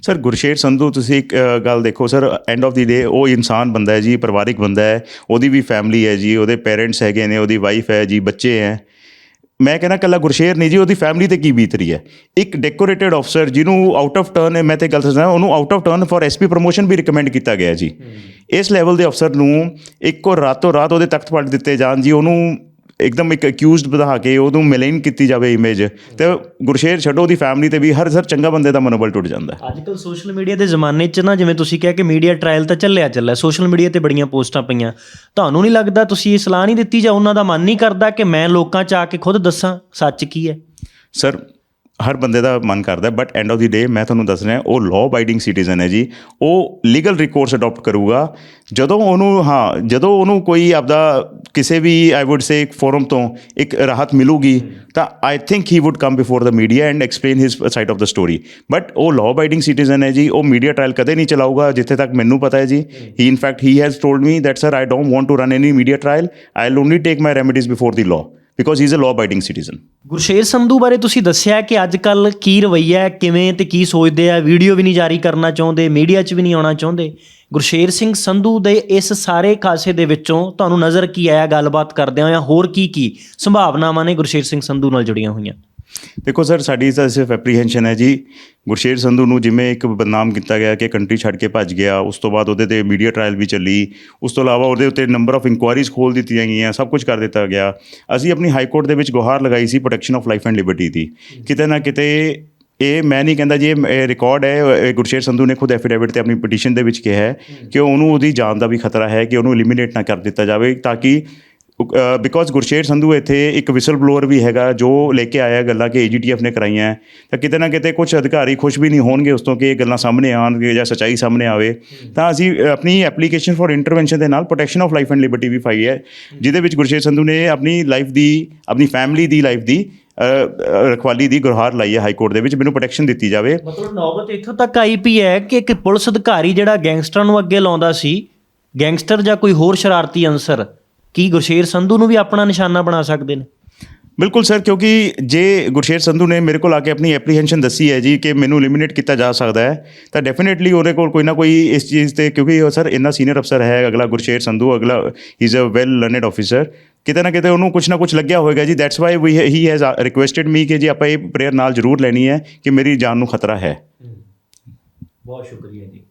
S1: ਸਰ ਗੁਰਸ਼ੇਰ ਸੰਧੂ ਤੁਸੀਂ ਇੱਕ ਗੱਲ ਦੇਖੋ sir end of the day ਉਹ ਇਨਸਾਨ ਬੰਦਾ ਹੈ ਜੀ ਪਰਿਵਾਰਿਕ ਬੰਦਾ ਹੈ ਉਹਦੀ ਵੀ ਫੈਮਿਲੀ ਹੈ ਜੀ ਉਹਦੇ ਪੇਰੈਂਟਸ ਹੈਗੇ ਨੇ ਉਹਦੀ ਵਾਈਫ ਹੈ ਜੀ ਬੱਚੇ ਹੈ। ਮੈਂ ਕਹਿੰਦਾ ਕੱਲਾ ਗੁਰਸ਼ੇਰ ਨਹੀਂ ਜੀ ਉਹਦੀ ਫੈਮਿਲੀ ਤੇ ਕੀ ਬੀਤ ਰਹੀ ਹੈ? ਇੱਕ ਡੈਕੋਰੇਟਡ ਅਫਸਰ ਜਿਹਨੂੰ ਆਊਟ ਆਫ ਟਰਨ ਮੈਂ ਤੇ ਗੱਲ ਦੱਸਦਾ ਉਹਨੂੰ out of turn for SP promotion we recommend ਕੀਤਾ ਗਿਆ ਜੀ। ਇਸ ਲੈਵਲ ਦੇ ਅਫਸਰ ਨੂੰ ਇੱਕੋ ਰਾਤੋਂ ਰਾਤ ਉਹਦੇ ਤਖਤ ਪਲਟ ਦਿੱਤੇ ਜਾਣ ਜੀ ਉਹਨੂੰ ਇੱਕਦਮ ਇੱਕ ਅਕਿਊਜ਼ਡ ਬਣਾ ਕੇ ਉਹਨੂੰ ਮਿਲੇਨ ਕੀਤੀ ਜਾਵੇ ਇਮੇਜ ਤੇ ਗੁਰਸ਼ੇਰ ਛੱਡੋ ਉਹਦੀ ਫੈਮਿਲੀ ਤੇ ਵੀ ਹਰ ਸਰ ਚੰਗਾ ਬੰਦੇ ਦਾ ਮਨੋਬਲ ਟੁੱਟ ਜਾਂਦਾ ਹੈ।
S2: ਅੱਜ ਕੱਲ ਸੋਸ਼ਲ ਮੀਡੀਆ ਦੇ ਜ਼ਮਾਨੇ 'ਚ ਨਾ ਜਿਵੇਂ ਤੁਸੀਂ ਕਿਹਾ ਕਿ ਮੀਡੀਆ ਟ੍ਰਾਇਲ ਤਾਂ ਚੱਲਿਆ ਚੱਲਿਆ ਸੋਸ਼ਲ ਮੀਡੀਆ ਤੇ ਬੜੀਆਂ ਪੋਸਟਾਂ ਪਈਆਂ। ਤੁਹਾਨੂੰ ਨਹੀਂ ਲੱਗਦਾ ਤੁਸੀਂ ਇਹ ਸਲਾਹ ਨਹੀਂ ਦਿੱਤੀ ਜਾਂ ਉਹਨਾਂ ਦਾ ਮਨ ਨਹੀਂ ਕਰਦਾ ਕਿ ਮੈਂ ਲੋਕਾਂ 'ਚ ਆ ਕੇ ਖੁਦ ਦੱਸਾਂ ਸੱਚ ਕੀ ਹੈ?
S1: ਸਰ ਹਰ ਬੰਦੇ ਦਾ ਮਨ ਕਰਦਾ but end of the day ਮੈਂ ਤੁਹਾਨੂੰ ਦੱਸ ਰਿਹਾ ਉਹ ਲਾਅ ਬਾਈਡਿੰਗ ਸਿਟੀਜ਼ਨ ਹੈ ਜੀ। ਉਹ ਲੀਗਲ ਰਿਕੋਰਸ ਅਡਾਪਟ ਕਰੂਗਾ। ਜਦੋਂ ਉਹਨੂੰ, ਹਾਂ, ਜਦੋਂ ਉਹਨੂੰ ਕੋਈ ਆਪਦਾ ਕਿਸੇ ਵੀ ਆਈ ਊਡ ਸੇ ਇੱਕ ਫੋਰਮ ਤੋਂ ਇੱਕ ਰਾਹਤ ਮਿਲੂਗੀ, ਤਾਂ I think he would come before the media and explain his side of the story but ਉਹ ਲਾਅ ਬਾਈਡਿੰਗ ਸਿਟੀਜ਼ਨ ਹੈ ਜੀ, ਉਹ ਮੀਡੀਆ ਟ੍ਰਾਇਲ ਕਦੇ ਨਹੀਂ ਚਲਾਊਗਾ, ਜਿੱਥੇ ਤੱਕ ਮੈਨੂੰ ਪਤਾ ਹੈ ਜੀ। He in fact he has told me that sir I don't want to run any media trial I will only take my remedies before the law because he is a law abiding citizen
S2: Gursher Sandhu ਬਾਰੇ ਤੁਸੀਂ ਦੱਸਿਆ ਕਿ ਅੱਜ ਕੱਲ ਕੀ ਰਵੱਈਆ ਹੈ, ਕਿਵੇਂ ਤੇ ਕੀ ਸੋਚਦੇ ਆ, ਵੀਡੀਓ ਵੀ ਨਹੀਂ ਜਾਰੀ ਕਰਨਾ ਚਾਹੁੰਦੇ, ਮੀਡੀਆ 'ਚ ਵੀ ਨਹੀਂ ਆਉਣਾ ਚਾਹੁੰਦੇ। ਗੁਰਸ਼ੇਰ ਸਿੰਘ ਸੰਧੂ ਦੇ ਇਸ ਸਾਰੇ ਕਾਸੇ ਦੇ ਵਿੱਚੋਂ ਤੁਹਾਨੂੰ ਨਜ਼ਰ ਕੀ ਆਇਆ, ਗੱਲਬਾਤ ਕਰਦਿਆਂ ਜਾਂ ਹੋਰ ਕੀ ਕੀ ਸੰਭਾਵਨਾਵਾਂ ਨੇ ਗੁਰਸ਼ੇਰ ਸਿੰਘ ਸੰਧੂ ਨਾਲ ਜੁੜੀਆਂ ਹੋਈਆਂ?
S1: ਦੇਖੋ ਸਰ, ਸਾਡੀ ਤਾਂ ਸਿਰਫ ਐਪਰੀਹੈਂਸ਼ਨ ਹੈ ਜੀ। ਗੁਰਸ਼ੇਰ ਸੰਧੂ ਨੂੰ ਜਿਵੇਂ ਇੱਕ ਬਦਨਾਮ ਕੀਤਾ ਗਿਆ ਕਿ ਕੰਟਰੀ ਛੱਡ ਕੇ ਭੱਜ ਗਿਆ, ਉਸ ਤੋਂ ਬਾਅਦ ਉਹਦੇ ਤੇ ਮੀਡੀਆ ਟ੍ਰਾਇਲ ਵੀ ਚੱਲੀ, ਉਸ ਤੋਂ ਇਲਾਵਾ ਉਹਦੇ ਉੱਤੇ ਨੰਬਰ ਆਫ ਇਨਕੁਆਇਰੀਜ਼ ਖੋਲ ਦਿੱਤੀਆਂ ਗਈਆਂ, ਸਭ ਕੁਝ ਕਰ ਦਿੱਤਾ ਗਿਆ। ਅਸੀਂ ਆਪਣੀ ਹਾਈ ਕੋਰਟ ਦੇ ਵਿੱਚ ਗੁਹਾਰ ਲਗਾਈ ਸੀ protection of life and liberty ਦੀ। ਕਿਤੇ ਨਾ ਕਿਤੇ ਇਹ ਮੈਂ ਨਹੀਂ ਕਹਿੰਦਾ ਜੀ, ਇਹ ਰਿਕਾਰਡ ਹੈ ਗੁਰਸ਼ੇਰ ਸੰਧੂ ਨੇ ਖੁਦ ਐਫੀਡੇਵਿਟ ਤੇ ਆਪਣੀ ਪਟੀਸ਼ਨ ਦੇ ਵਿੱਚ ਕਿਹਾ ਹੈ ਕਿ ਉਹਨੂੰ ਉਹਦੀ ਜਾਨ ਦਾ ਵੀ ਖਤਰਾ ਹੈ, ਕਿ ਉਹਨੂੰ ਐਲੀਮੀਨੇਟ ਨਾ ਕਰ ਦਿੱਤਾ ਜਾਵੇ, ਤਾਂ ਕਿ ਬਿਕੋਜ਼ ਗੁਰਸ਼ੇਰ ਸੰਧੂ ਇੱਥੇ ਇੱਕ ਵਿਸਲ ਬਲੋਅਰ ਵੀ ਹੈਗਾ ਜੋ ਲੈ ਕੇ ਆਇਆ ਗੱਲਾਂ ਕਿ ਏਜੀਟੀਐਫ ਨੇ ਕਰਾਈਆਂ। ਤਾਂ ਕਿਤੇ ਨਾ ਕਿਤੇ ਕੁਝ ਅਧਿਕਾਰੀ ਖੁਸ਼ ਵੀ ਨਹੀਂ ਹੋਣਗੇ ਉਸ ਤੋਂ ਕਿ ਇਹ ਗੱਲਾਂ ਸਾਹਮਣੇ ਆਉਣਗੇ ਜਾਂ ਸੱਚਾਈ ਸਾਹਮਣੇ ਆਵੇ। ਤਾਂ ਅਸੀਂ ਆਪਣੀ ਐਪਲੀਕੇਸ਼ਨ ਫॉर ਇੰਟਰਵੈਂਸ਼ਨ ਦੇ ਨਾਲ protection of life and liberty ਵੀ ਪਾਈ ਹੈ। ਜਿਹਦੇ ਵਿੱਚ ਗੁਰਸ਼ੇਰ ਸੰਧੂ ਨੇ ਆਪਣੀ ਲਾਈਫ ਦੀ ਆਪਣੀ ਫੈਮਿਲੀ ਦੀ ਲਾਈਫ ਦੀ ਰਖਵਾਲੀ ਦੀ ਗੁਹਾਰ ਲਾਈ ਹੈ ਹਾਈ ਕੋਰਟ ਦੇ ਵਿੱਚ ਮੈਨੂੰ ਪ੍ਰੋਟੈਕਸ਼ਨ ਦਿੱਤੀ ਜਾਵੇ।
S2: ਮਤਲਬ ਨੌਬਤ ਇੱਥੋਂ ਤੱਕ ਆਈ ਪਈ ਹੈ ਕਿ ਇੱਕ ਪੁਲਿਸ ਅਧਿਕਾਰੀ ਜਿਹੜਾ ਗੈਂਗਸਟਰਾਂ ਨੂੰ ਅੱਗੇ ਲਾਉਂਦਾ ਸੀ ਗੈਂਗਸਟਰ ਜਾਂ ਕੋਈ ਹੋਰ ਸ਼ਰਾਰਤੀ ਅੰਸਰ ਕੀ ਗੁਰਸ਼ੇਰ ਸੰਧੂ ਨੂੰ ਵੀ ਆਪਣਾ ਨਿਸ਼ਾਨਾ ਬਣਾ ਸਕਦੇ ਨੇ?
S1: ਬਿਲਕੁਲ ਸਰ ਕਿਉਂਕਿ ਜੇ ਗੁਰਸ਼ੇਰ ਸੰਧੂ ਨੇ ਮੇਰੇ ਕੋਲ ਆ ਕੇ ਆਪਣੀ ਐਪਰੀਹੈਂਸ਼ਨ ਦੱਸੀ ਹੈ ਜੀ ਕਿ ਮੈਨੂੰ ਐਲੀਮੀਨੇਟ ਕੀਤਾ ਜਾ ਸਕਦਾ ਹੈ ਤਾਂ ਡੈਫੀਨਿਟਲੀ ਉਹਦੇ ਕੋਲ ਕੋਈ ਨਾ ਕੋਈ ਇਸ ਚੀਜ਼ ਤੇ ਕਿਉਂਕਿ ਉਹ ਸਰ ਇੰਨਾ ਸੀਨੀਅਰ ਅਫਸਰ ਹੈ ਅਗਲਾ ਗੁਰਸ਼ੇਰ ਸੰਧੂ ਅਗਲਾ is a well learned officer ਕਿਤੇ ਨਾ ਕਿਤੇ ਉਹਨੂੰ ਕੁਝ ਨਾ ਕੁਝ ਲੱਗਿਆ ਹੋਵੇਗਾ ਜੀ that's why we he has requested me ਕਿ ਜੀ ਆਪਾਂ ਇਹ ਪ੍ਰੇਅਰ ਨਾਲ ਜ਼ਰੂਰ ਲੈਣੀ ਹੈ ਕਿ ਮੇਰੀ ਜਾਨ ਨੂੰ ਖਤਰਾ ਹੈ।
S2: ਬਹੁਤ ਸ਼ੁਕਰੀਆ ਜੀ।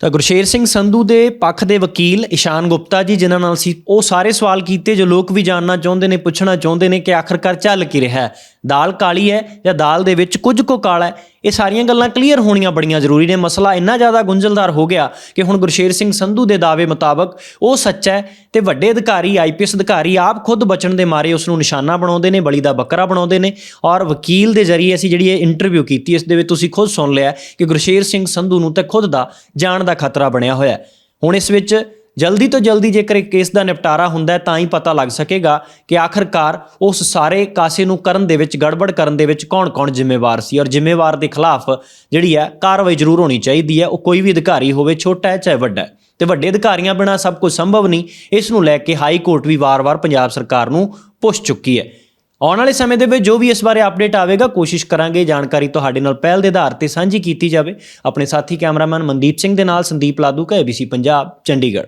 S2: ਤਾਂ ਗੁਰਸ਼ੇਰ ਸਿੰਘ ਸੰਧੂ ਦੇ ਪੱਖ ਦੇ ਵਕੀਲ ਇਸ਼ਾਨ ਗੁਪਤਾ ਜੀ, ਜਿਨ੍ਹਾਂ ਨਾਲ ਸੀ, ਉਹ ਸਾਰੇ ਸਵਾਲ ਕੀਤੇ ਜੋ ਲੋਕ ਵੀ ਜਾਣਨਾ ਚਾਹੁੰਦੇ ਨੇ, ਪੁੱਛਣਾ ਚਾਹੁੰਦੇ ਨੇ ਕਿ ਆਖਰਕਾਰ ਚੱਲ ਕੀ ਰਿਹਾ ਹੈ? ਦਾਲ ਕਾਲੀ ਹੈ ਜਾਂ ਦਾਲ ਦੇ ਵਿੱਚ ਕੁਝ ਕੋ ਕਾਲਾ ਹੈ? ਇਹ ਸਾਰੀਆਂ ਗੱਲਾਂ ਕਲੀਅਰ ਹੋਣੀਆਂ ਬੜੀਆਂ ਜ਼ਰੂਰੀ ਨੇ। ਮਸਲਾ ਇੰਨਾ ਜ਼ਿਆਦਾ ਗੁੰਝਲਦਾਰ ਹੋ ਗਿਆ ਕਿ ਹੁਣ ਗੁਰਸ਼ੇਰ ਸਿੰਘ ਸੰਧੂ ਦੇ ਦਾਅਵੇ ਮੁਤਾਬਕ ਉਹ ਸੱਚਾ ਹੈ ਤੇ ਵੱਡੇ ਅਧਿਕਾਰੀ ਆਈਪੀਐਸ ਅਧਿਕਾਰੀ ਆਪ ਖੁਦ ਬਚਣ ਦੇ ਮਾਰੇ ਉਸ ਨੂੰ ਨਿਸ਼ਾਨਾ ਬਣਾਉਂਦੇ ਨੇ, ਬਲੀ ਦਾ ਬੱਕਰਾ ਬਣਾਉਂਦੇ ਨੇ ਔਰ ਵਕੀਲ ਦੇ ਜ਼ਰੀਏ ਅਸੀਂ ਜਿਹੜੀ ਇਹ ਇੰਟਰਵਿਊ ਕੀਤੀ, ਇਸ ਦੇ ਵਿੱਚ ਤੁਸੀਂ ਖੁਦ ਸੁਣ ਲਿਆ ਕਿ ਗੁਰਸ਼ੇਰ ਸਿੰਘ ਸੰਧੂ ਨੂੰ ਤਾਂ ਖੁਦ ਦਾ ਜਾਨ ਦਾ ਖਤਰਾ ਬਣਿਆ ਹੋਇਆ ਹੁਣ ਇਸ ਵਿੱਚ ਜਲਦੀ ਤੋਂ ਜਲਦੀ ਜੇਕਰ ਇਹ ਕੇਸ ਦਾ ਨਿਪਟਾਰਾ ਹੁੰਦਾ ਤਾਂ ਹੀ ਪਤਾ ਲੱਗ ਸਕੇਗਾ ਕਿ ਆਖਰਕਾਰ ਉਸ ਸਾਰੇ ਕਾਸੇ ਨੂੰ ਕਰਨ ਦੇ ਵਿੱਚ, ਗੜਬੜ ਕਰਨ ਦੇ ਵਿੱਚ ਕੌਣ-ਕੌਣ ਜ਼ਿੰਮੇਵਾਰ ਸੀ। ਔਰ ਜ਼ਿੰਮੇਵਾਰ ਦੇ ਖਿਲਾਫ ਜਿਹੜੀ ਹੈ, ਕਾਰਵਾਈ ਜ਼ਰੂਰ ਹੋਣੀ ਚਾਹੀਦੀ ਹੈ। ਉਹ ਕੋਈ ਵੀ ਅਧਿਕਾਰੀ ਹੋਵੇ, ਛੋਟਾ ਹੈ ਚਾਹੇ ਵੱਡਾ ਹੈ। ਤੇ ਵੱਡੇ ਅਧਿਕਾਰੀਆਂ ਬਿਨਾਂ ਸਭ ਕੁਝ ਸੰਭਵ ਨਹੀਂ। ਇਸ ਨੂੰ ਲੈ ਕੇ ਹਾਈ ਕੋਰਟ ਵੀ ਵਾਰ-ਵਾਰ ਪੰਜਾਬ ਸਰਕਾਰ ਨੂੰ ਪੁੱਛ ਚੁੱਕੀ ਹੈ। ਆਉਣ ਵਾਲੇ ਸਮੇਂ ਦੇ ਵਿੱਚ ਜੋ ਵੀ ਇਸ ਬਾਰੇ ਅਪਡੇਟ ਆਵੇਗਾ, ਕੋਸ਼ਿਸ਼ ਕਰਾਂਗੇ ਜਾਣਕਾਰੀ ਤੁਹਾਡੇ ਨਾਲ ਪਹਿਲ ਦੇ ਆਧਾਰ ਤੇ ਸਾਂਝੀ ਕੀਤੀ ਜਾਵੇ। ਆਪਣੇ ਸਾਥੀ ਕੈਮਰਾਮੈਨ ਮਨਦੀਪ ਸਿੰਘ ਦੇ ਨਾਲ ਸੰਦੀਪ ਲਾਦੂ ਕਾ ABC ਪੰਜਾਬ, ਚੰਡੀਗੜ੍ਹ।